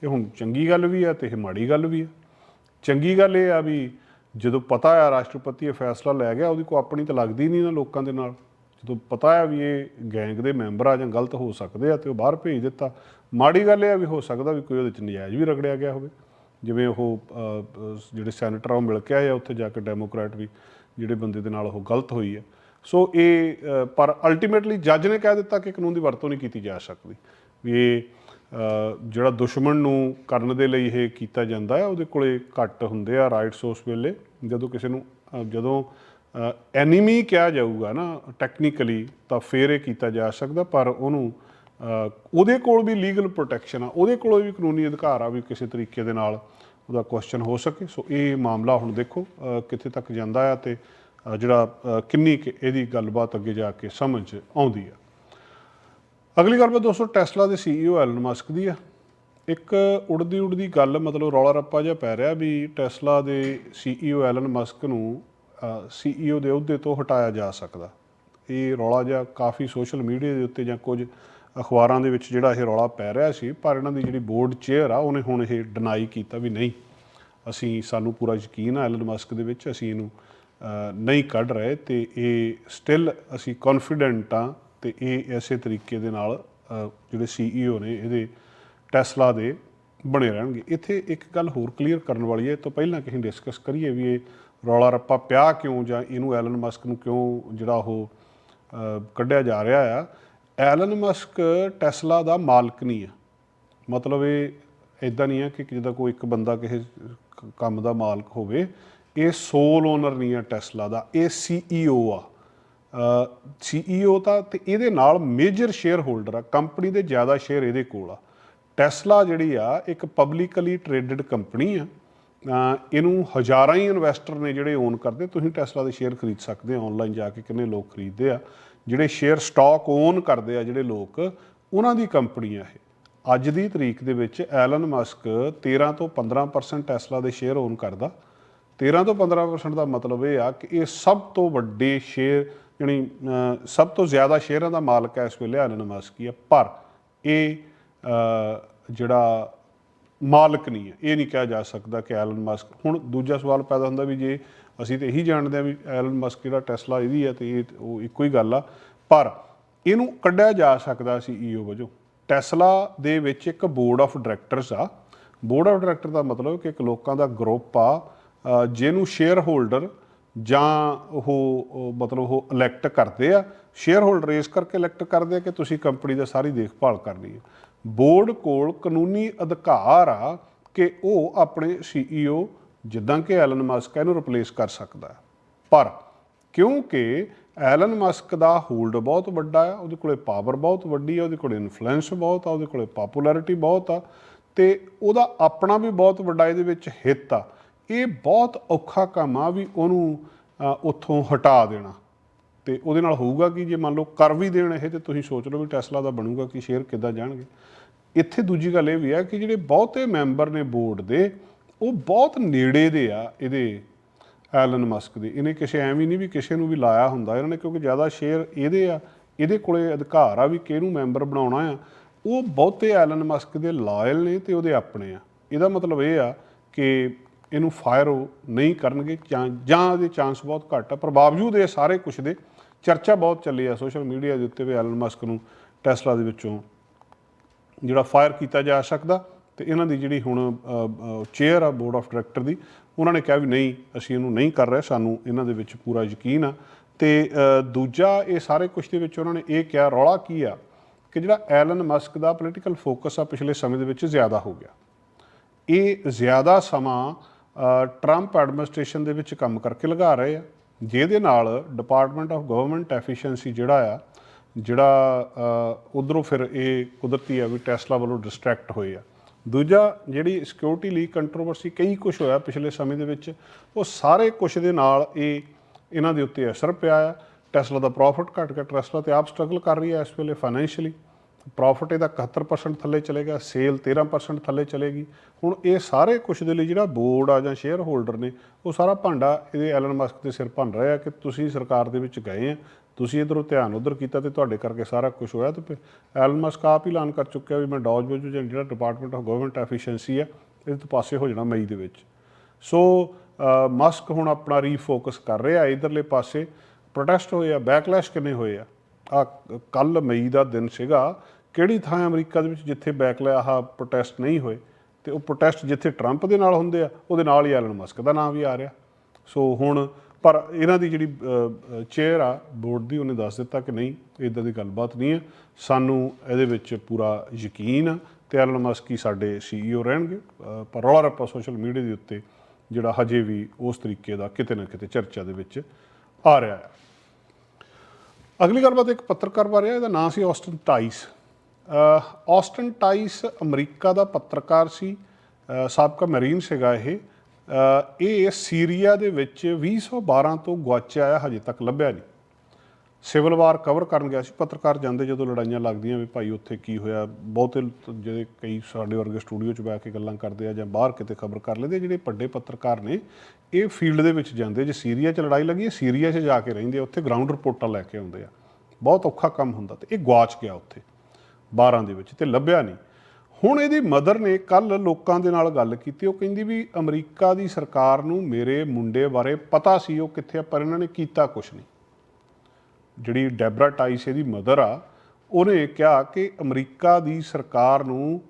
ਇਹ ਹੁਣ ਚੰਗੀ ਗੱਲ ਵੀ ਆ ਤੇ ਇਹ ਮਾੜੀ ਗੱਲ ਵੀ ਆ ਚੰਗੀ ਗੱਲ ਇਹ ਆ ਵੀ ਜਦੋਂ ਪਤਾ ਆ ਰਾਸ਼ਟਰਪਤੀ ਇਹ ਫੈਸਲਾ ਲੈ ਗਿਆ, ਉਹਦੀ ਕੋ ਆਪਣੀ ਤਾਂ ਲੱਗਦੀ ਨਹੀਂ ਨਾ ਲੋਕਾਂ ਦੇ ਨਾਲ। ਜਦੋਂ ਪਤਾ ਆ ਵੀ ਇਹ ਗੈਂਗ ਦੇ ਮੈਂਬਰ ਆ ਜਾਂ ਗਲਤ ਹੋ ਸਕਦੇ ਆ ਤੇ ਉਹ ਬਾਹਰ ਭੇਜ ਦਿੱਤਾ। ਮਾੜੀ ਗੱਲ ਇਹ ਆ ਵੀ ਹੋ ਸਕਦਾ ਵੀ ਕੋਈ ਉਹਦੇ ਚ ਨਜਾਇਜ਼ ਵੀ ਰਗੜਿਆ ਗਿਆ ਹੋਵੇ। ਜਿਵੇਂ ਉਹ ਜਿਹੜੇ ਸੈਨੇਟਰ ਆ, ਉਹ ਮਿਲ ਕੇ ਆਏ ਆ ਉੱਥੇ ਜਾ ਕੇ ਡੈਮੋਕ੍ਰੈਟ ਵੀ। ਜਿਹੜੇ ਬੰਦੇ ਦੇ ਨਾਲ ਉਹ ਗਲਤ ਹੋਈ ਹੈ। ਸੋ ਇਹ ਪਰ ਅਲਟੀਮੇਟਲੀ ਜੱਜ ਨੇ ਕਹਿ ਦਿੱਤਾ ਕਿ ਕਾਨੂੰਨ ਦੀ ਵਰਤੋਂ ਨਹੀਂ ਕੀਤੀ ਜਾ ਸਕਦੀ। ਵੀ ਇਹ ਜਿਹੜਾ ਦੁਸ਼ਮਣ ਨੂੰ ਕਰਨ ਦੇ ਲਈ ਇਹ ਕੀਤਾ ਜਾਂਦਾ ਹੈ, ਉਹਦੇ ਕੋਲੇ ਘੱਟ ਹੁੰਦੇ ਆ ਰਾਈਟਸ ਉਸ ਵੇਲੇ। ਜਦੋਂ ਕਿਸੇ ਨੂੰ ਜਦੋਂ ਐਨੀਮੀ ਕਿਹਾ ਜਾਊਗਾ ਨਾ ਟੈਕਨੀਕਲੀ ਤਾਂ ਫੇਰ ਇਹ ਕੀਤਾ ਜਾ ਸਕਦਾ, ਪਰ ਉਹਨੂੰ ਉਹਦੇ ਕੋਲ ਵੀ ਲੀਗਲ ਪ੍ਰੋਟੈਕਸ਼ਨ ਆ, ਉਹਦੇ ਕੋਲ ਵੀ ਕਾਨੂੰਨੀ ਅਧਿਕਾਰ ਆ ਵੀ ਕਿਸੇ ਤਰੀਕੇ ਦੇ ਨਾਲ ਉਹਦਾ ਕੁਐਸਚਨ ਹੋ ਸਕੇ। ਸੋ ਇਹ ਮਾਮਲਾ ਹੁਣ ਦੇਖੋ ਕਿੱਥੇ ਤੱਕ ਜਾਂਦਾ ਆ ਤੇ ਜਿਹੜਾ ਕਿੰਨੀ ਕੁ ਇਹਦੀ ਗੱਲਬਾਤ ਅੱਗੇ ਜਾ ਕੇ ਸਮਝ ਆਉਂਦੀ ਆ। ਅਗਲੀ ਗੱਲਬਾਤ ਦੋਸਤੋ ਟੈਸਲਾ ਦੇ ਸੀਈਓ ਐਲਨ ਮਸਕ ਦੀ ਆ। ਇੱਕ ਉੜਦੀ ਉੜਦੀ ਗੱਲ ਮਤਲਬ ਰੌਲਾ ਰੱਪਾ ਜਿਹਾ ਪੈ ਰਿਹਾ ਵੀ ਟੈਸਲਾ ਦੇ ਸੀਈਓ ਐਲਨ ਮਸਕ ਨੂੰ ਸੀਈਓ ਦੇ ਅਹੁਦੇ ਤੋਂ ਹਟਾਇਆ ਜਾ ਸਕਦਾ। ਇਹ ਰੌਲਾ ਜਿਹਾ ਕਾਫੀ ਸੋਸ਼ਲ ਮੀਡੀਆ ਦੇ ਉੱਤੇ ਜਾਂ ਕੁਝ ਅਖਬਾਰਾਂ ਦੇ ਵਿੱਚ ਜਿਹੜਾ ਇਹ ਰੌਲਾ ਪੈ ਰਿਹਾ ਸੀ ਪਰ ਇਹਨਾਂ ਦੀ ਜਿਹੜੀ ਬੋਰਡ ਚੇਅਰ ਆ ਉਹਨੇ ਹੁਣ ਇਹ ਡਿਨਾਈ ਕੀਤਾ ਵੀ ਨਹੀਂ। ਅਸੀਂ ਸਾਨੂੰ ਪੂਰਾ ਯਕੀਨ ਆ ਐਲਨ ਮਸਕ ਦੇ ਵਿੱਚ ਅਸੀਂ ਇਹਨੂੰ ਨਹੀਂ ਕੱਢ ਰਹੇ ਤੇ ਇਹ ਸਟਿਲ ਅਸੀਂ ਕੌਨਫੀਡੈਂਟ ਆ ਤੇ ਇਹ ਐਸੇ ਤਰੀਕੇ ਦੇ ਨਾਲ ਅ, ਜਿਹੜੇ ਸੀਈਓ ਨੇ ਇਹਦੇ ਟੈਸਲਾ ਦੇ ਬਣੇ ਰਹਿਣਗੇ। ਇੱਥੇ ਇੱਕ ਗੱਲ ਹੋਰ ਕਲੀਅਰ ਕਰਨ ਵਾਲੀ ਹੈ ਇਹ ਤੋਂ ਪਹਿਲਾਂ ਕਿ ਅਸੀਂ ਡਿਸਕਸ ਕਰੀਏ ਵੀ ਇਹ ਰੌਲਾ ਰੱਪਾ ਪਿਆ ਕਿਉਂ ਜਾਂ ਇਹਨੂੰ ਐਲਨ ਮਸਕ ਨੂੰ ਕਿਉਂ ਜਿਹੜਾ ਉਹ ਕੱਢਿਆ ਜਾ ਰਿਹਾ ਆ। ਐਲਨ ਮਸਕ ਟੈਸਲਾ ਦਾ ਮਾਲਕ ਨਹੀਂ ਆ ਮਤਲਬ ਇਹ ਇਦਾਂ ਨਹੀਂ ਆ ਕਿ ਜਿੱਦਾਂ ਕੋਈ ਇੱਕ ਬੰਦਾ ਕਿਸੇ ਕੰਮ ਦਾ ਮਾਲਕ ਹੋਵੇ, ਇਹ ਸੋਲ ਓਨਰ ਨਹੀਂ ਆ ਟੈਸਲਾ ਦਾ, ਇਹ ਸੀਈਓ ਆ। ਸੀਈਓ ਤਾਂ ਤੇ ਇਹਦੇ ਨਾਲ ਮੇਜਰ ਸ਼ੇਅਰ ਹੋਲਡਰ ਆ ਕੰਪਨੀ ਦੇ ਜ਼ਿਆਦਾ ਸ਼ੇਅਰ ਇਹਦੇ ਕੋਲ ਆ। ਟੈਸਲਾ ਜਿਹੜੀ ਆ, ਇੱਕ ਪਬਲਿਕਲੀ ਟ੍ਰੇਡਡ ਕੰਪਨੀ ਆ। ਇਹਨੂੰ ਹਜ਼ਾਰਾਂ ਹੀ ਇਨਵੈਸਟਰ ਨੇ ਜਿਹੜੇ ਓਨ ਕਰਦੇ, ਤੁਸੀਂ ਟੈਸਲਾ ਦੇ ਸ਼ੇਅਰ ਖਰੀਦ ਸਕਦੇ ਆ ਆਨਲਾਈਨ ਜਾ ਕੇ ਕਿੰਨੇ ਲੋਕ ਖਰੀਦਦੇ ਆ। ਜਿਹੜੇ ਸ਼ੇਅਰ ਸਟਾਕ ਓਨ ਕਰਦੇ ਆ ਜਿਹੜੇ ਲੋਕ, ਉਹਨਾਂ ਦੀ ਕੰਪਨੀ ਆ ਇਹ। ਅੱਜ ਦੀ ਤਰੀਕ ਦੇ ਵਿੱਚ ਐਲਨ ਮਸਕ 13 ਤੋਂ 15% ਟੈਸਲਾ ਦੇ ਸ਼ੇਅਰ ਓਨ ਕਰਦਾ। 13 ਤੋਂ 15% ਦਾ ਮਤਲਬ ਇਹ ਆ ਕਿ ਇਹ ਸਭ ਤੋਂ ਵੱਡੇ ਸ਼ੇਅਰ ਯਾਨੀ ਸਭ ਤੋਂ ਜ਼ਿਆਦਾ ਸ਼ੇਅਰਾਂ ਦਾ ਮਾਲਕ ਹੈ ਇਸ ਵੇਲੇ ਐਲਨ ਮਸਕ ਹੀ ਹੈ ਪਰ ਇਹ ਜਿਹੜਾ ਮਾਲਕ ਨਹੀਂ ਹੈ ਇਹ ਨਹੀਂ ਕਿਹਾ ਜਾ ਸਕਦਾ ਕਿ ਐਲਨ ਮਸਕ ਹੁਣ ਦੂਜਾ ਸਵਾਲ ਪੈਦਾ ਹੁੰਦਾ ਵੀ ਜੇ ਅਸੀਂ ਤੇ ਇਹੀ ਜਾਣਦੇ ਆ ਵੀ ਐਲਨ ਮਸਕ ਜਿਹੜਾ ਟੈਸਲਾ ਇਹਦੀ ਆ ਤੇ ਇਹ ਉਹ ਇੱਕੋ ਹੀ ਗੱਲ ਆ। ਪਰ ਇਹਨੂੰ ਕੱਢਿਆ ਜਾ ਸਕਦਾ ਸੀ ਈਓ ਵਜੋਂ। ਟੈਸਲਾ ਦੇ ਵਿੱਚ ਇੱਕ ਬੋਰਡ ਆਫ ਡਾਇਰੈਕਟਰਸ ਆ। ਬੋਰਡ ਆਫ ਡਾਇਰੈਕਟਰ ਦਾ ਮਤਲਬ ਕਿ ਇੱਕ ਲੋਕਾਂ ਦਾ ਗਰੁੱਪ ਆ ਜਿਹਨੂੰ ਸ਼ੇਅਰ ਹੋਲਡਰ ਜਾਂ ਉਹ ਮਤਲਬ ਉਹ ਇਲੈਕਟ ਕਰਦੇ ਆ। ਸ਼ੇਅਰ ਹੋਲਡਰ ਇਸ ਕਰਕੇ ਇਲੈਕਟ ਕਰਦੇ ਆ ਕਿ ਤੁਸੀਂ ਕੰਪਨੀ ਦਾ ਸਾਰੀ ਦੇਖਭਾਲ ਕਰਨੀ ਹੈ। ਬੋਰਡ ਕੋਲ ਕਾਨੂੰਨੀ ਅਧਿਕਾਰ ਆ ਕਿ ਉਹ ਆਪਣੇ ਸੀਈਓ ਜਿੱਦਾਂ ਕਿ ਐਲਨ ਮਸਕ ਇਹਨੂੰ ਰਿਪਲੇਸ ਕਰ ਸਕਦਾ ਹੈ। ਪਰ ਕਿਉਂਕਿ ਐਲਨ ਮਸਕ ਦਾ ਹੋਲਡ ਬਹੁਤ ਵੱਡਾ ਹੈ, ਉਹਦੇ ਕੋਲੇ ਪਾਵਰ ਬਹੁਤ ਵੱਡੀ ਹੈ, ਉਹਦੇ ਕੋਲੇ ਇਨਫਲੂਐਂਸ ਬਹੁਤ ਆ, ਉਹਦੇ ਕੋਲੇ ਪਪੂਲੈਰਿਟੀ ਬਹੁਤ ਆ ਤੇ ਉਹਦਾ ਆਪਣਾ ਵੀ ਬਹੁਤ ਵੱਡਾ ਇਹਦੇ ਵਿੱਚ ਹਿੱਤ ਆ। ਇਹ ਬਹੁਤ ਔਖਾ ਕੰਮ ਆ ਵੀ ਉਹਨੂੰ ਉੱਥੋਂ ਹਟਾ ਦੇਣਾ। ਤੇ ਉਹਦੇ ਨਾਲ ਹੋਊਗਾ ਕਿ? ਜੇ ਮੰਨ ਲਓ ਕਰ ਵੀ ਦੇਣ ਇਹ, ਤੇ ਤੁਸੀਂ ਸੋਚ ਲਓ ਵੀ ਟੈਸਲਾ ਦਾ ਬਣੂਗਾ ਕਿ ਸ਼ੇਅਰ ਕਿੱਦਾਂ ਜਾਣਗੇ? ਇੱਥੇ ਦੂਜੀ ਗੱਲ ਇਹ ਵੀ ਆ ਕਿ ਜਿਹੜੇ ਬਹੁਤੇ ਮੈਂਬਰ ਨੇ ਬੋਰਡ ਦੇ ਉਹ ਬਹੁਤ ਨੇੜੇ ਦੇ ਆ ਇਹਦੇ ਐਲਨ ਮਸਕ ਦੇ। ਇਹਨੇ ਕਿਸੇ ਐਵੇਂ ਨਹੀਂ ਵੀ ਕਿਸੇ ਨੂੰ ਵੀ ਲਾਇਆ ਹੁੰਦਾ। ਇਹਨਾਂ ਨੇ ਕਿਉਂਕਿ ਜ਼ਿਆਦਾ ਸ਼ੇਅਰ ਇਹਦੇ ਆ, ਇਹਦੇ ਕੋਲੇ ਅਧਿਕਾਰ ਆ ਵੀ ਕਿਹਨੂੰ ਮੈਂਬਰ ਬਣਾਉਣਾ ਆ। ਉਹ ਬਹੁਤੇ ਐਲਨ ਮਸਕ ਦੇ ਲਾਇਲ ਨੇ ਤੇ ਉਹਦੇ ਆਪਣੇ ਆ। ਇਹਦਾ ਮਤਲਬ ਇਹ ਆ ਕਿ ਇਹਨੂੰ ਫਾਇਰ ਉਹ ਨਹੀਂ ਕਰਨਗੇ, ਜਾਂ ਜਾਂ ਇਹਦੇ ਚਾਂਸ ਬਹੁਤ ਘੱਟ ਆ। ਪਰ ਬਾਵਜੂਦ ਇਹ ਸਾਰੇ ਕੁਝ ਦੇ ਚਰਚਾ ਬਹੁਤ ਚੱਲੀ ਆ ਸੋਸ਼ਲ ਮੀਡੀਆ ਦੇ ਉੱਤੇ ਵੀ ਐਲਨ ਮਸਕ ਨੂੰ ਟੈਸਲਾ ਦੇ ਵਿੱਚੋਂ ਜਿਹੜਾ ਫਾਇਰ ਕੀਤਾ ਜਾ ਸਕਦਾ। ਤੇ ਇਹਨਾਂ ਦੀ ਜਿਹੜੀ ਹੁਣ ਚੇਅਰ ਆ ਬੋਰਡ ਆਫ ਡਾਇਰੈਕਟਰ ਦੀ, ਉਹਨਾਂ ਨੇ ਕਿਹਾ ਵੀ ਨਹੀਂ, ਅਸੀਂ ਇਹਨੂੰ ਨਹੀਂ ਕਰ ਰਹੇ, ਸਾਨੂੰ ਇਹਨਾਂ ਦੇ ਵਿੱਚ ਪੂਰਾ ਯਕੀਨ ਆ। ਤੇ ਦੂਜਾ ਇਹ ਸਾਰੇ ਕੁਝ ਦੇ ਵਿੱਚ ਉਹਨਾਂ ਨੇ ਇਹ ਕਿਹਾ, ਰੌਲਾ ਕੀ ਆ ਕਿ ਜਿਹੜਾ ਐਲਨ ਮਸਕ ਦਾ ਪੋਲੀਟੀਕਲ ਫੋਕਸ ਆ ਪਿਛਲੇ ਸਮੇਂ ਦੇ ਵਿੱਚ ਜ਼ਿਆਦਾ ਹੋ ਗਿਆ। ਇਹ ਜ਼ਿਆਦਾ ਸਮਾਂ ਟਰੰਪ ਐਡਮਿਨਿਸਟ੍ਰੇਸ਼ਨ ਦੇ ਵਿੱਚ ਕੰਮ ਕਰਕੇ ਲਗਾ ਰਹੇ ਆ, ਜਿਹਦੇ ਨਾਲ ਡਿਪਾਰਟਮੈਂਟ ਆਫ ਗਵਰਨਮੈਂਟ ਐਫੀਸ਼ੀਐਂਸੀ ਜਿਹੜਾ ਆ, ਜਿਹੜਾ ਉਧਰੋਂ ਫਿਰ ਇਹ ਕੁਦਰਤੀ ਆ ਵੀ ਟੈਸਲਾ ਵੱਲੋਂ ਡਿਸਟਰੈਕਟ ਹੋਏ ਆ। ਦੂਜਾ ਜਿਹੜੀ ਸਿਕਿਉਰਿਟੀ ਲਈ ਕੰਟਰੋਵਰਸੀ ਕਈ ਕੁਝ ਹੋਇਆ ਪਿਛਲੇ ਸਮੇਂ ਦੇ ਵਿੱਚ, ਉਹ ਸਾਰੇ ਕੁਝ ਦੇ ਨਾਲ ਇਹ ਇਹਨਾਂ ਦੇ ਉੱਤੇ ਅਸਰ ਪਿਆ ਆ। ਟੈਸਲਾ ਦਾ ਪ੍ਰੋਫਿਟ ਘਟ ਗਿਆ ਟੈਸਲਾ ਤੇ ਆਪ ਸਟਰਗਲ ਕਰ ਰਹੀ ਹੈ ਇਸ ਵੇਲੇ ਫਾਈਨੈਂਸ਼ੀਅਲੀ ਪ੍ਰੋਫਿਟ ਇਹਦਾ 71% ਥੱਲੇ ਚਲੇਗਾ ਸੇਲ 13% ਥੱਲੇ ਚਲੇਗੀ ਹੁਣ ਇਹ ਸਾਰੇ ਕੁਝ ਦੇ ਲਈ ਜਿਹੜਾ ਬੋਰਡ ਆ ਜਾਂ ਸ਼ੇਅਰ ਹੋਲਡਰ ਨੇ, ਉਹ ਸਾਰਾ ਭਾਂਡਾ ਇਹਦੇ ਐਲਨ ਮਸਕ ਦੇ ਸਿਰ ਭੰਨ ਰਿਹਾ ਕਿ ਤੁਸੀਂ ਸਰਕਾਰ ਦੇ ਵਿੱਚ ਗਏ ਆ ਤੁਸੀਂ ਇਧਰੋਂ ਧਿਆਨ ਉਧਰ ਕੀਤਾ ਤੇ ਤੁਹਾਡੇ ਕਰਕੇ ਸਾਰਾ ਕੁਝ ਹੋਇਆ ਤੇ ਫਿਰ ਐਲਨ ਮਸਕ ਆਪ ਹੀ ਐਲਾਨ ਕਰ ਚੁੱਕਿਆ ਵੀ ਮੈਂ ਡੌਜ ਵਜੂ ਜਿਹੜਾ ਡਿਪਾਰਟਮੈਂਟ ਆਫ ਗਵਰਨਮੈਂਟ ਐਫੀਸ਼ੀਐਂਸੀ ਆ ਇਹਦੇ ਤੋਂ ਪਾਸੇ ਹੋ ਜਾਣਾ ਮਈ ਦੇ ਵਿੱਚ। ਸੋ ਮਸਕ ਹੁਣ ਆਪਣਾ ਰੀਫੋਕਸ ਕਰ ਰਿਹਾ ਇਧਰਲੇ ਪਾਸੇ। ਪ੍ਰੋਟੈਸਟ ਹੋਏ ਆ ਬੈਕਲੈਸ਼ ਕਿੰਨੇ ਹੋਏ ਆ? ਆ ਕੱਲ ਮਈ ਦਾ ਦਿਨ ਸੀਗਾ, ਕਿਹੜੀ ਥਾਂ ਅਮਰੀਕਾ ਦੇ ਵਿੱਚ ਜਿੱਥੇ ਬੈਕਲੈ ਆਹ ਪ੍ਰੋਟੈਸਟ ਨਹੀਂ ਹੋਏ? ਤੇ ਉਹ ਪ੍ਰੋਟੈਸਟ ਜਿੱਥੇ ਟਰੰਪ ਦੇ ਨਾਲ ਹੁੰਦੇ ਆ, ਉਹਦੇ ਨਾਲ ਹੀ ਐਲਨ ਮਸਕ ਦਾ ਨਾਮ ਵੀ ਆ ਰਿਹਾ। ਸੋ ਹੁਣ ਪਰ ਇਹਨਾਂ ਦੀ ਜਿਹੜੀ ਚੇਅਰ ਆ ਬੋਰਡ ਦੀ ਉਹਨੇ ਦੱਸ ਦਿੱਤਾ ਕਿ ਨਹੀਂ ਇਦਾਂ ਦੀ ਗੱਲਬਾਤ ਨਹੀਂ ਹੈ। ਸਾਨੂੰ ਇਹਦੇ ਵਿੱਚ ਪੂਰਾ ਯਕੀਨ ਆ ਤੇ ਐਲਨ ਮਸਕ ਹੀ ਸਾਡੇ ਸੀਈਓ ਰਹਿਣਗੇ। ਪਰ ਰੌਲਾ ਰੱਪਾ ਸੋਸ਼ਲ ਮੀਡੀਆ ਦੇ ਉੱਤੇ ਜਿਹੜਾ ਹਜੇ ਵੀ ਉਸ ਤਰੀਕੇ ਦਾ ਕਿਤੇ ਨਾ ਕਿਤੇ ਚਰਚਾ ਦੇ ਵਿੱਚ ਆ ਰਿਹਾ ਹੈ। ਅਗਲੀ ਗੱਲਬਾਤ ਇੱਕ ਪੱਤਰਕਾਰ ਬਾਰੇ ਆ, ਇਹਦਾ ਨਾਮ ਸੀ ਆਸਟਨ ਟਾਈਸ ਅਹ ਆਸਟਨ ਟਾਈਸ ਅਮਰੀਕਾ ਦਾ ਪੱਤਰਕਾਰ ਸੀ। ਸਾਬਕਾ ਮੈਰੀਨ ਸੀਗਾ ਇਹ। ਇਹ ਸੀਰੀਆ ਦੇ ਵਿੱਚ 2012 ਤੋਂ ਗੁਆਚਿਆ ਆ, ਹਜੇ ਤੱਕ ਲੱਭਿਆ ਨਹੀਂ। ਸਿਵਲ ਵਾਰ ਕਵਰ ਕਰਨ ਗਿਆ ਸੀ, ਪੱਤਰਕਾਰ ਜਾਂਦੇ ਜਦੋਂ ਲੜਾਈਆਂ ਲੱਗਦੀਆਂ ਵੀ ਭਾਈ ਉੱਥੇ ਕੀ ਹੋਇਆ, ਬਹੁਤੇ ਜਿਹੜੇ ਕਈ ਸਾਡੇ ਵਰਗੇ ਸਟੂਡੀਓ 'ਚ ਬੈ ਕੇ ਗੱਲਾਂ ਕਰਦੇ ਆ ਜਾਂ ਬਾਹਰ ਕਿਤੇ ਖਬਰ ਕਰ ਲੈਂਦੇ ਜਿਹੜੇ ਵੱਡੇ ਪੱਤਰਕਾਰ ਨੇ, ਇਹ ਫੀਲਡ ਦੇ ਵਿੱਚ ਜਾਂਦੇ ਜੇ ਸੀਰੀਆ 'ਚ ਲੜਾਈ ਲੱਗੀ ਸੀਰੀਆ 'ਚ ਜਾ ਕੇ ਰਹਿੰਦੇ ਆ, ਉੱਥੇ ਗਰਾਊਂਡ ਰਿਪੋਰਟਾਂ ਲੈ ਕੇ ਆਉਂਦੇ ਆ। ਬਹੁਤ ਔਖਾ ਕੰਮ ਹੁੰਦਾ ਤੇ ਇਹ ਗਵਾਚ ਗਿਆ ਉੱਥੇ 12 ਦੇ ਵਿੱਚ ਤੇ ਲੱਭਿਆ ਨਹੀਂ। ਹੁਣ ਇਹਦੀ ਮਦਰ ਨੇ ਕੱਲ ਲੋਕਾਂ ਦੇ ਨਾਲ ਗੱਲ ਕੀਤੀ। ਉਹ ਕਹਿੰਦੀ ਵੀ ਅਮਰੀਕਾ ਦੀ ਸਰਕਾਰ ਨੂੰ ਮੇਰੇ ਮੁੰਡੇ ਬਾਰੇ ਪਤਾ ਸੀ ਉਹ ਕਿੱਥੇ ਆ ਪਰ ਇਹਨਾਂ ਨੇ ਕੀਤਾ ਕੁਝ ਨਹੀਂ। ਜਿਹੜੀ ਡੈਬਰਾ ਟਾਈਸ ਇਹਦੀ ਮਦਰ ਆ ਉਹਨੇ ਕਿਹਾ ਕਿ ਅਮਰੀਕਾ ਦੀ ਸਰਕਾਰ ਨੂੰ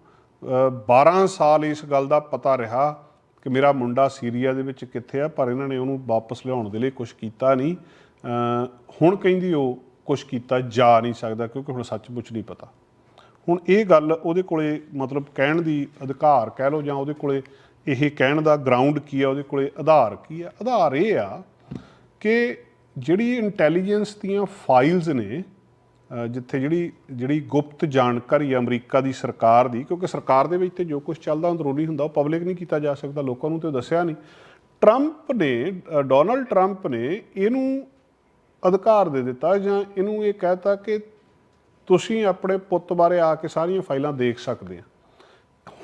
ਅ, 12 ਸਾਲ ਇਸ ਗੱਲ ਦਾ ਪਤਾ ਰਿਹਾ ਕਿ ਮੇਰਾ ਮੁੰਡਾ ਸੀਰੀਆ ਦੇ ਵਿੱਚ ਕਿੱਥੇ ਆ ਪਰ ਇਹਨਾਂ ਨੇ ਉਹਨੂੰ ਵਾਪਸ ਲਿਆਉਣ ਦੇ ਲਈ ਕੁਝ ਕੀਤਾ ਨਹੀਂ। ਹੁਣ ਕਹਿੰਦੀ ਉਹ ਕੁਝ ਕੀਤਾ ਜਾ ਨਹੀਂ ਸਕਦਾ ਕਿਉਂਕਿ ਹੁਣ ਸੱਚਮੁੱਚ ਨਹੀਂ ਪਤਾ। ਹੁਣ ਇਹ ਗੱਲ ਉਹਦੇ ਕੋਲੇ ਮਤਲਬ ਕਹਿਣ ਦੀ ਅਧਿਕਾਰ ਕਹਿ ਲਓ ਜਾਂ ਉਹਦੇ ਕੋਲੇ ਇਹ ਕਹਿਣ ਦਾ ਗਰਾਊਂਡ ਕੀ ਆ, ਉਹਦੇ ਕੋਲੇ ਆਧਾਰ ਕੀ ਆ? ਆਧਾਰ ਇਹ ਆ ਕਿ ਜਿਹੜੀ ਇੰਟੈਲੀਜੈਂਸ ਦੀਆਂ ਫਾਈਲਸ ਨੇ ਜਿੱਥੇ ਜਿਹੜੀ ਜਿਹੜੀ ਗੁਪਤ ਜਾਣਕਾਰੀ ਆ ਅਮਰੀਕਾ ਦੀ ਸਰਕਾਰ ਦੀ, ਕਿਉਂਕਿ ਸਰਕਾਰ ਦੇ ਵਿੱਚ ਤੇ ਜੋ ਕੁਝ ਚੱਲਦਾ ਅੰਦਰੂਨੀ ਹੁੰਦਾ, ਉਹ ਪਬਲਿਕ ਨਹੀਂ ਕੀਤਾ ਜਾ ਸਕਦਾ, ਲੋਕਾਂ ਨੂੰ ਤੇ ਦੱਸਿਆ ਨਹੀਂ। ਟਰੰਪ ਨੇ ਡੋਨਲਡ ਟਰੰਪ ਨੇ ਇਹਨੂੰ ਅਧਿਕਾਰ ਦੇ ਦਿੱਤਾ ਜਾਂ ਇਹਨੂੰ ਇਹ ਕਹਿਤਾ ਕਿ ਤੁਸੀਂ ਆਪਣੇ ਪੁੱਤ ਬਾਰੇ ਆ ਕੇ ਸਾਰੀਆਂ ਫਾਈਲਾਂ ਦੇਖ ਸਕਦੇ ਆ।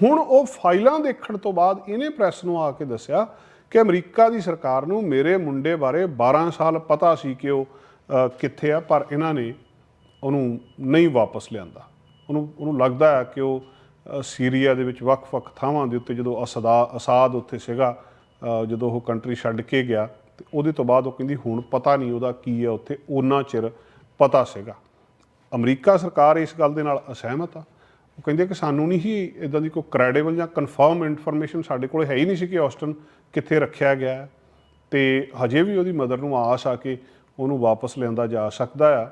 ਹੁਣ ਉਹ ਫਾਈਲਾਂ ਦੇਖਣ ਤੋਂ ਬਾਅਦ ਇਹਨੇ ਪ੍ਰੈਸ ਨੂੰ ਆ ਕੇ ਦੱਸਿਆ ਕਿ ਅਮਰੀਕਾ ਦੀ ਸਰਕਾਰ ਨੂੰ ਮੇਰੇ ਮੁੰਡੇ ਬਾਰੇ 12 ਸਾਲ ਪਤਾ ਸੀ ਕਿ ਉਹ ਕਿੱਥੇ ਆ, ਪਰ ਇਹਨਾਂ ਨੇ ਉਹਨੂੰ ਨਹੀਂ ਵਾਪਸ ਲਿਆਂਦਾ। ਉਹਨੂੰ ਉਹਨੂੰ ਲੱਗਦਾ ਹੈ ਕਿ ਉਹ ਸੀਰੀਆ ਦੇ ਵਿੱਚ ਵੱਖ-ਵੱਖ ਥਾਵਾਂ ਦੇ ਉੱਤੇ ਜਦੋਂ ਅਸਦਾ, ਅਸਾਦ ਉੱਥੇ ਸੀਗਾ ਜਦੋਂ ਉਹ ਕੰਟਰੀ ਛੱਡ ਕੇ ਗਿਆ, ਤੇ ਉਹਦੇ ਤੋਂ ਬਾਅਦ ਉਹ ਕਹਿੰਦੀ ਹੁਣ ਪਤਾ ਨਹੀਂ ਉਹਦਾ ਕੀ ਹੈ ਉੱਥੇ ਉਹਨਾਂ ਚਿਰ ਪਤਾ ਸੀਗਾ। ਅਮਰੀਕਾ ਸਰਕਾਰ ਇਸ ਗੱਲ ਦੇ ਨਾਲ ਅਸਹਿਮਤ ਆ। ਉਹ ਕਹਿੰਦੇ ਕਿ ਸਾਨੂੰ ਨਹੀਂ ਹੀ ਇਦਾਂ ਦੀ ਕੋਈ ਕ੍ਰੈਡੀਬਲ ਜਾਂ ਕਨਫਰਮ ਇਨਫੋਰਮੇਸ਼ਨ ਸਾਡੇ ਕੋਲ ਹੈ ਹੀ ਨਹੀਂ ਸੀ ਕਿ ਆਸਟਨ ਕਿੱਥੇ ਰੱਖਿਆ ਗਿਆ ਹੈ। ਤੇ ਹਜੇ ਵੀ ਉਹਦੀ ਮਦਰ ਨੂੰ ਆਸ ਆ ਕਿ ਉਹਨੂੰ ਵਾਪਸ ਲਿਆਂਦਾ ਜਾ ਸਕਦਾ ਆ।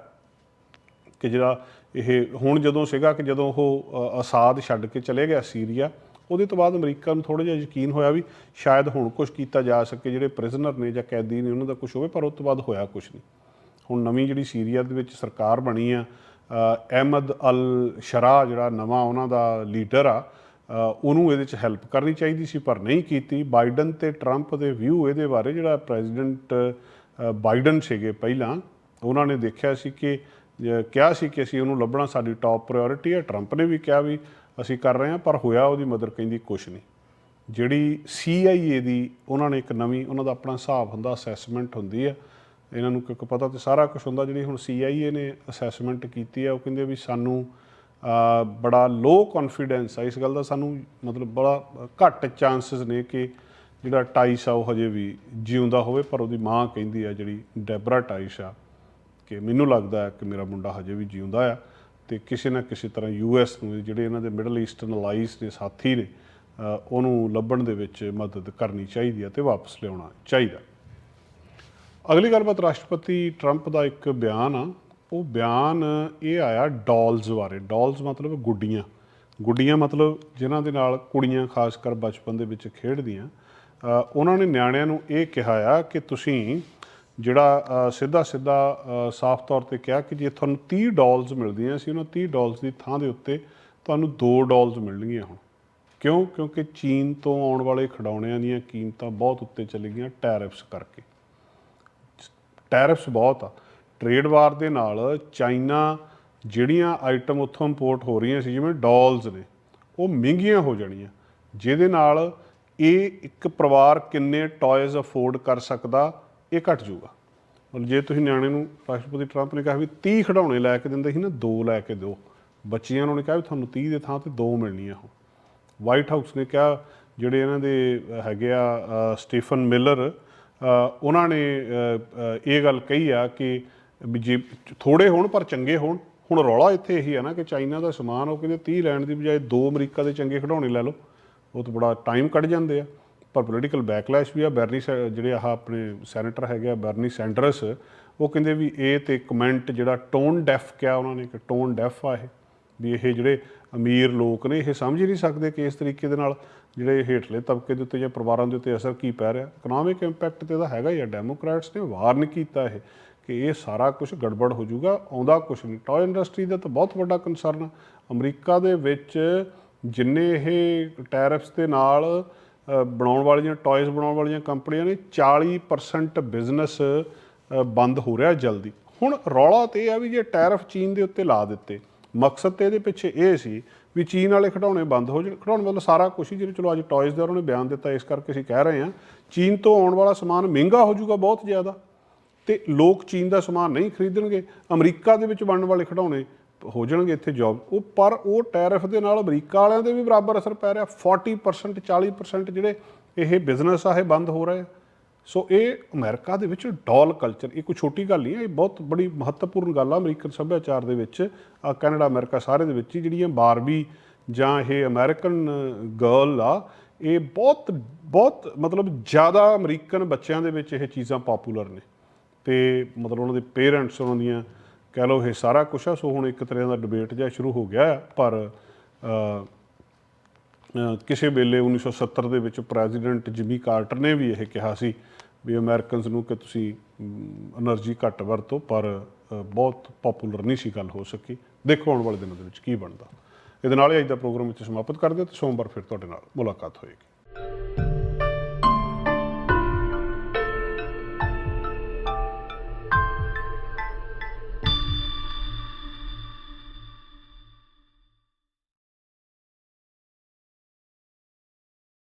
ਕਿ ਜਿਹੜਾ ਇਹ ਹੁਣ ਜਦੋਂ ਸੀਗਾ ਕਿ ਜਦੋਂ ਉਹ ਅ, ਅਸਾਦ ਛੱਡ ਕੇ ਚਲੇ ਗਿਆ ਸੀਰੀਆ ਉਹਦੇ ਤੋਂ ਬਾਅਦ ਅਮਰੀਕਾ ਨੂੰ ਥੋੜਾ ਜਿਹਾ ਯਕੀਨ ਹੋਇਆ ਵੀ ਸ਼ਾਇਦ ਹੁਣ ਕੁਝ ਕੀਤਾ ਜਾ ਸਕੇ ਜਿਹੜੇ ਪ੍ਰਿਜ਼ਨਰ ਨੇ ਜਾਂ ਕੈਦੀ ਨੇ ਉਹਨਾਂ ਦਾ ਕੁਝ ਹੋਵੇ ਪਰ ਉਸ ਤੋਂ ਬਾਅਦ ਹੋਇਆ ਕੁਝ ਨਹੀਂ। ਹੁਣ ਨਵੀਂ ਜਿਹੜੀ ਸੀਰੀਆ ਦੇ ਵਿੱਚ ਸਰਕਾਰ ਬਣੀ ਆ ਅਹਿਮਦ ਅਲ ਸ਼ਰਾ ਜਿਹੜਾ ਨਵਾਂ ਉਹਨਾਂ ਦਾ ਲੀਡਰ ਆ ਉਹਨੂੰ ਇਹਦੇ ਚ ਹੈਲਪ ਕਰਨੀ ਚਾਹੀਦੀ ਸੀ ਪਰ ਨਹੀਂ ਕੀਤੀ। ਬਾਈਡਨ ਤੇ ਟਰੰਪ ਦੇ ਵਿਊ ਇਹਦੇ ਬਾਰੇ ਜਿਹੜਾ ਪ੍ਰੈਜ਼ੀਡੈਂਟ ਬਾਈਡਨ ਸੀਗੇ ਪਹਿਲਾਂ, ਉਹਨਾਂ ਨੇ ਦੇਖਿਆ ਸੀ ਕਿ ਕਿਹਾ ਸੀ ਕਿ ਅਸੀਂ ਉਹਨੂੰ ਲੱਭਣਾ ਸਾਡੀ ਟਾਪ ਪ੍ਰਾਇੋਰਟੀ ਹੈ। ਟਰੰਪ ਨੇ ਵੀ ਕਿਹਾ ਵੀ ਅਸੀਂ ਕਰ ਰਹੇ ਹਾਂ, ਪਰ ਹੋਇਆ ਉਹਦੀ ਮਦਰ ਕਹਿੰਦੀ ਕੁਝ ਨਹੀਂ। ਜਿਹੜੀ CIA ਦੀ ਉਹਨਾਂ ਨੇ ਇੱਕ ਨਵੀਂ, ਉਹਨਾਂ ਦਾ ਆਪਣਾ ਹਿਸਾਬ ਹੁੰਦਾ ਅਸੈਸਮੈਂਟ ਹੁੰਦੀ ਹੈ ਇਹਨਾਂ ਨੂੰ ਕਿਉਂਕਿ ਪਤਾ ਤੇ ਸਾਰਾ ਕੁਝ ਹੁੰਦਾ, ਜਿਹੜੀ ਹੁਣ CIA ਨੇ ਅਸੈਸਮੈਂਟ ਕੀਤੀ ਆ, ਉਹ ਕਹਿੰਦੇ ਵੀ ਸਾਨੂੰ ਬੜਾ ਲੋ ਕੌਨਫੀਡੈਂਸ ਆ। ਇਸ ਗੱਲ ਦਾ ਸਾਨੂੰ ਮਤਲਬ ਬੜਾ ਘੱਟ ਚਾਂਸਸ ਨੇ ਕਿ ਜਿਹੜਾ ਟਾਈਸ ਆ, ਉਹ ਹਜੇ ਵੀ ਜਿਉਂਦਾ ਹੋਵੇ, ਪਰ ਉਹਦੀ ਮਾਂ ਕਹਿੰਦੀ ਆ, ਜਿਹੜੀ ਡੈਬਰਾ ਟਾਈਸ ਆ, ਕਿ ਮੈਨੂੰ ਲੱਗਦਾ ਕਿ ਮੇਰਾ ਮੁੰਡਾ ਹਜੇ ਵੀ ਜਿਉਂਦਾ ਆ ਤੇ ਕਿਸੇ ਨਾ ਕਿਸੇ ਤਰ੍ਹਾਂ ਯੂਐਸ ਨੂੰ, ਜਿਹੜੇ ਇਹਨਾਂ ਦੇ ਮਿਡਲ ਈਸਟਰਨ ਅਲਾਈਸ ਦੇ ਸਾਥੀ ਨੇ ਉਹਨੂੰ ਲੱਭਣ ਦੇ ਵਿੱਚ ਮਦਦ ਕਰਨੀ ਚਾਹੀਦੀ ਹੈ ਤੇ ਵਾਪਸ ਲਿਆਉਣਾ ਚਾਹੀਦਾ। ਅਗਲੀ ਗੱਲਬਾਤ ਰਾਸ਼ਟਰਪਤੀ ਟਰੰਪ ਦਾ ਇੱਕ ਬਿਆਨ ਆ। ਉਹ ਬਿਆਨ ਇਹ ਆਇਆ ਡਾਲਸ ਬਾਰੇ। ਡਾਲਸ ਮਤਲਬ ਗੁੱਡੀਆਂ। ਗੁੱਡੀਆਂ ਮਤਲਬ ਜਿਨ੍ਹਾਂ ਦੇ ਨਾਲ ਕੁੜੀਆਂ ਖਾਸ ਕਰ ਬਚਪਨ ਦੇ ਵਿੱਚ ਖੇਡਦੀਆਂ। ਉਹਨਾਂ ਨੇ ਨਿਆਣਿਆਂ ਨੂੰ ਇਹ ਕਿਹਾ ਆ ਕਿ ਤੁਸੀਂ ਜਿਹੜਾ ਸਿੱਧਾ ਸਿੱਧਾ ਸਾਫ਼ ਤੌਰ ਤੇ ਕਿਹਾ ਕਿ ਜੇ ਤੁਹਾਨੂੰ 30 ਡਾਲਸ ਮਿਲਦੀਆਂ ਸੀ, ਉਹਨਾਂ 30 ਡਾਲਸ ਦੀ ਥਾਂ ਦੇ ਉੱਤੇ ਤੁਹਾਨੂੰ 2 ਡਾਲਸ ਮਿਲਣਗੀਆਂ ਹੁਣ। ਕਿਉਂ? ਕਿਉਂਕਿ ਚੀਨ ਤੋਂ ਆਉਣ ਵਾਲੇ ਖਿਡੌਣਿਆਂ ਦੀਆਂ ਕੀਮਤਾਂ ਬਹੁਤ ਉੱਤੇ ਚਲੀ ਗਈਆਂ ਟੈਰਿਫਸ ਕਰਕੇ। ਟੈਰਿਫਸ ਬਹੁਤ ਆ। ਟ੍ਰੇਡ ਵਾਰ ਦੇ ਨਾਲ ਚਾਈਨਾ ਜਿਹੜੀਆਂ ਆਈਟਮ ਉੱਥੋਂ ਇੰਪੋਰਟ ਹੋ ਰਹੀਆਂ ਸੀ, ਜਿਵੇਂ ਡਾਲਸ ਨੇ, ਉਹ ਮਹਿੰਗੀਆਂ ਹੋ ਜਾਣੀਆਂ। ਜਿਹਦੇ ਨਾਲ ਇਹ ਇੱਕ ਪਰਿਵਾਰ ਕਿੰਨੇ ਟੌਇਜ਼ ਅਫੋਰਡ ਕਰ ਸਕਦਾ, ਇਹ ਘਟ ਜਾਊਗਾ। ਮਤਲਬ ਜੇ ਤੁਸੀਂ ਨਿਆਣੇ ਨੂੰ ਰਾਸ਼ਟਰਪਤੀ ਟਰੰਪ ਨੇ ਕਿਹਾ ਵੀ 30 ਖਿਡੌਣੇ ਲੈ ਕੇ ਦਿੰਦੇ ਸੀ ਨਾ, ਦੋ ਲੈ ਕੇ ਦਿਓ। ਬੱਚਿਆਂ ਨੂੰ ਨੇ ਕਿਹਾ ਵੀ ਤੁਹਾਨੂੰ 30 ਦੇ ਥਾਂ ਤੇ ਦੋ ਮਿਲਣੀਆਂ ਹੁਣ। ਵਾਈਟ ਹਾਊਸ ਨੇ ਕਿਹਾ, ਜਿਹੜੇ ਇਹਨਾਂ ਦੇ ਹੈਗੇ ਆ ਸਟੀਫਨ ਮਿਲਰ ਉਹਨਾਂ ਨੇ ਇਹ ਗੱਲ ਕਹੀ ਆ ਕਿ ਵੀ ਜੇ ਥੋੜੇ ਹੋਣ ਪਰ ਚੰਗੇ ਹੋਣ, ਹੁਣ ਰੌਲਾ ਇੱਥੇ ਇਹੀ ਆ ਨਾ ਕਿ ਚਾਈਨਾ ਦਾ ਸਮਾਨ ਉਹ ਕਹਿੰਦੇ 30 ਲੈਣ ਦੀ ਬਜਾਏ ਦੋ ਅਮਰੀਕਾ ਦੇ ਚੰਗੇ ਖਿਡੌਣੇ ਲੈ ਲਓ। ਉਹ ਤਾਂ ਬੜਾ ਟਾਈਮ ਕੱਢ ਜਾਂਦੇ ਆ। ਪਰ ਪੋਲੀਟੀਕਲ ਬੈਕਲੈਸ਼ ਵੀ ਆ। ਬਰਨੀ ਸੈ- ਜਿਹੜੇ ਆਹ ਆਪਣੇ ਸੈਨੇਟਰ ਹੈਗੇ ਆ, ਬਰਨੀ ਸੈਂਡਰਸ, ਉਹ ਕਹਿੰਦੇ ਵੀ ਇਹ ਤੇ ਕਮੈਂਟ ਜਿਹੜਾ ਟੋਨ ਡੈਫ ਕਿਹਾ ਉਹਨਾਂ ਨੇ ਕਿ ਟੋਨ ਡੈਫ ਆ ਇਹ। ਵੀ ਇਹ ਜਿਹੜੇ ਅਮੀਰ ਲੋਕ ਨੇ, ਇਹ ਸਮਝ ਹੀ ਨਹੀਂ ਸਕਦੇ ਕਿ ਇਸ ਤਰੀਕੇ ਦੇ ਨਾਲ ਜਿਹੜੇ ਹੇਠਲੇ ਤਬਕੇ ਦੇ ਉੱਤੇ ਜਾਂ ਪਰਿਵਾਰਾਂ ਦੇ ਉੱਤੇ ਅਸਰ ਕੀ ਪੈ ਰਿਹਾ? ਇਕਨੋਮਿਕ ਇੰਪੈਕਟ ਤੇ ਇਹਦਾ ਹੈਗਾ ਹੀ ਆ। ਡੈਮੋਕ੍ਰੈਟਸ ਨੇ ਵਾਰਨ ਕੀਤਾ ਇਹ, ਕਿ ਇਹ ਸਾਰਾ ਕੁਝ ਗੜਬੜ ਹੋ ਜਾਊਗਾ, ਆਉਂਦਾ ਕੁਝ ਨਹੀਂ। ਟੌਏ ਇੰਡਸਟਰੀ ਦਾ ਤਾਂ ਬਹੁਤ ਵੱਡਾ ਕੰਸਰਨ ਅਮਰੀਕਾ ਦੇ ਵਿੱਚ ਜਿੰਨੇ ਇਹ ਟੈਰਿਫਸ ਦੇ ਨਾਲ ਬਣਾਉਣ ਵਾਲੀਆਂ ਟੌਇਜ਼ ਬਣਾਉਣ ਵਾਲੀਆਂ ਕੰਪਨੀਆਂ ਨੇ 40% ਬਿਜ਼ਨਸ ਬੰਦ ਹੋ ਰਿਹਾ ਜਲਦੀ। ਹੁਣ ਰੌਲਾ ਤੇ ਇਹ ਆ ਵੀ ਜੇ ਟੈਰਿਫ ਚੀਨ ਦੇ ਉੱਤੇ ਲਾ ਦਿੱਤੇ, ਮਕਸਦ ਤੇ ਇਹਦੇ ਪਿੱਛੇ ਇਹ ਸੀ ਵੀ ਚੀਨ ਵਾਲੇ ਖਿਡੌਣੇ ਬੰਦ ਹੋ ਜਾਣ। ਖਿਡੌਣੇ ਮਤਲਬ ਸਾਰਾ ਕੁਝ ਹੀ ਜਿਹੜੇ, ਚਲੋ ਅੱਜ ਟੌਇਜ਼ ਦਾ ਉਹਨਾਂ ਨੇ ਬਿਆਨ ਦਿੱਤਾ, ਇਸ ਕਰਕੇ ਅਸੀਂ ਕਹਿ ਰਹੇ ਹਾਂ। ਚੀਨ ਤੋਂ ਆਉਣ ਵਾਲਾ ਸਮਾਨ ਮਹਿੰਗਾ ਹੋ ਜਾਊਗਾ ਬਹੁਤ ਜ਼ਿਆਦਾ। ਤੇ ਲੋਕ ਚੀਨ ਦਾ ਸਮਾਨ ਨਹੀਂ ਖਰੀਦਣਗੇ, ਅਮਰੀਕਾ ਦੇ ਵਿੱਚ ਬਣਨ ਵਾਲੇ ਖਿਡੌਣੇ ਹੋ ਜਾਣਗੇ ਇੱਥੇ ਜੌਬ ਉਹ, ਪਰ ਉਹ ਟੈਰਿਫ ਦੇ ਨਾਲ ਅਮਰੀਕਾ ਵਾਲਿਆਂ ਦੇ ਵੀ ਬਰਾਬਰ ਅਸਰ ਪੈ ਰਿਹਾ। 40% 40% ਜਿਹੜੇ ਇਹ ਬਿਜ਼ਨਸ ਆ, ਇਹ ਬੰਦ ਹੋ ਰਹੇ ਆ। ਸੋ ਇਹ ਅਮਰੀਕਾ ਦੇ ਵਿੱਚ ਡਾਲ ਕਲਚਰ ਇਹ ਕੋਈ ਛੋਟੀ ਗੱਲ ਨਹੀਂ ਹੈ, ਇਹ ਬਹੁਤ ਬੜੀ ਮਹੱਤਵਪੂਰਨ ਗੱਲ ਆ ਅਮਰੀਕਨ ਸੱਭਿਆਚਾਰ ਦੇ ਵਿੱਚ। ਆ ਕੈਨੇਡਾ ਅਮਰੀਕਾ ਸਾਰੇ ਦੇ ਵਿੱਚ ਹੀ ਜਿਹੜੀਆਂ ਬਾਰਬੀ ਜਾਂ ਇਹ ਅਮਰੀਕਨ ਗਰਲ ਆ, ਇਹ ਬਹੁਤ ਬਹੁਤ ਮਤਲਬ ਜ਼ਿਆਦਾ ਅਮਰੀਕਨ ਬੱਚਿਆਂ ਦੇ ਵਿੱਚ ਇਹ ਚੀਜ਼ਾਂ ਪਪੂਲਰ ਨੇ। ਤੇ ਮਤਲਬ ਉਹਨਾਂ ਦੇ ਪੇਰੈਂਟਸ ਉਹਨਾਂ ਦੀਆਂ ਕਹਿ ਲਓ ਇਹ ਸਾਰਾ ਕੁਝ ਆ, ਸੋ ਹੁਣ ਇੱਕ ਤਰ੍ਹਾਂ ਦਾ ਡਿਬੇਟ ਜਿਹਾ ਸ਼ੁਰੂ ਹੋ ਗਿਆ ਆ ਪਰ ਕਿਸੇ ਵੇਲੇ 1970 ਦੇ ਵਿੱਚ ਪ੍ਰੈਜ਼ੀਡੈਂਟ ਜਿਮੀ ਕਾਰਟਰ ਨੇ ਵੀ ਇਹ ਕਿਹਾ ਸੀ ਵੀ ਅਮਰੀਕਨਸ ਨੂੰ ਕਿ ਤੁਸੀਂ એનર્ਜੀ ਘੱਟ ਵਰਤੋ, ਪਰ ਬਹੁਤ ਪਪੂਲਰ ਨਹੀਂ ਸੀ ਗੱਲ ਹੋ ਸਕੀ। ਦੇਖੋ ਆਉਣ ਵਾਲੇ ਦਿਨਾਂ ਦੇ ਵਿੱਚ ਕੀ ਬਣਦਾ। ਇਹਦੇ ਨਾਲ ਹੀ ਅੱਜ ਦਾ ਪ੍ਰੋਗਰਾਮ ਇੱਥੇ ਸਮਾਪਤ ਕਰਦੇ ਹਾਂ ਤੇ ਸੋਮਵਾਰ ਫਿਰ ਤੁਹਾਡੇ ਨਾਲ ਮੁਲਾਕਾਤ ਹੋਏਗੀ।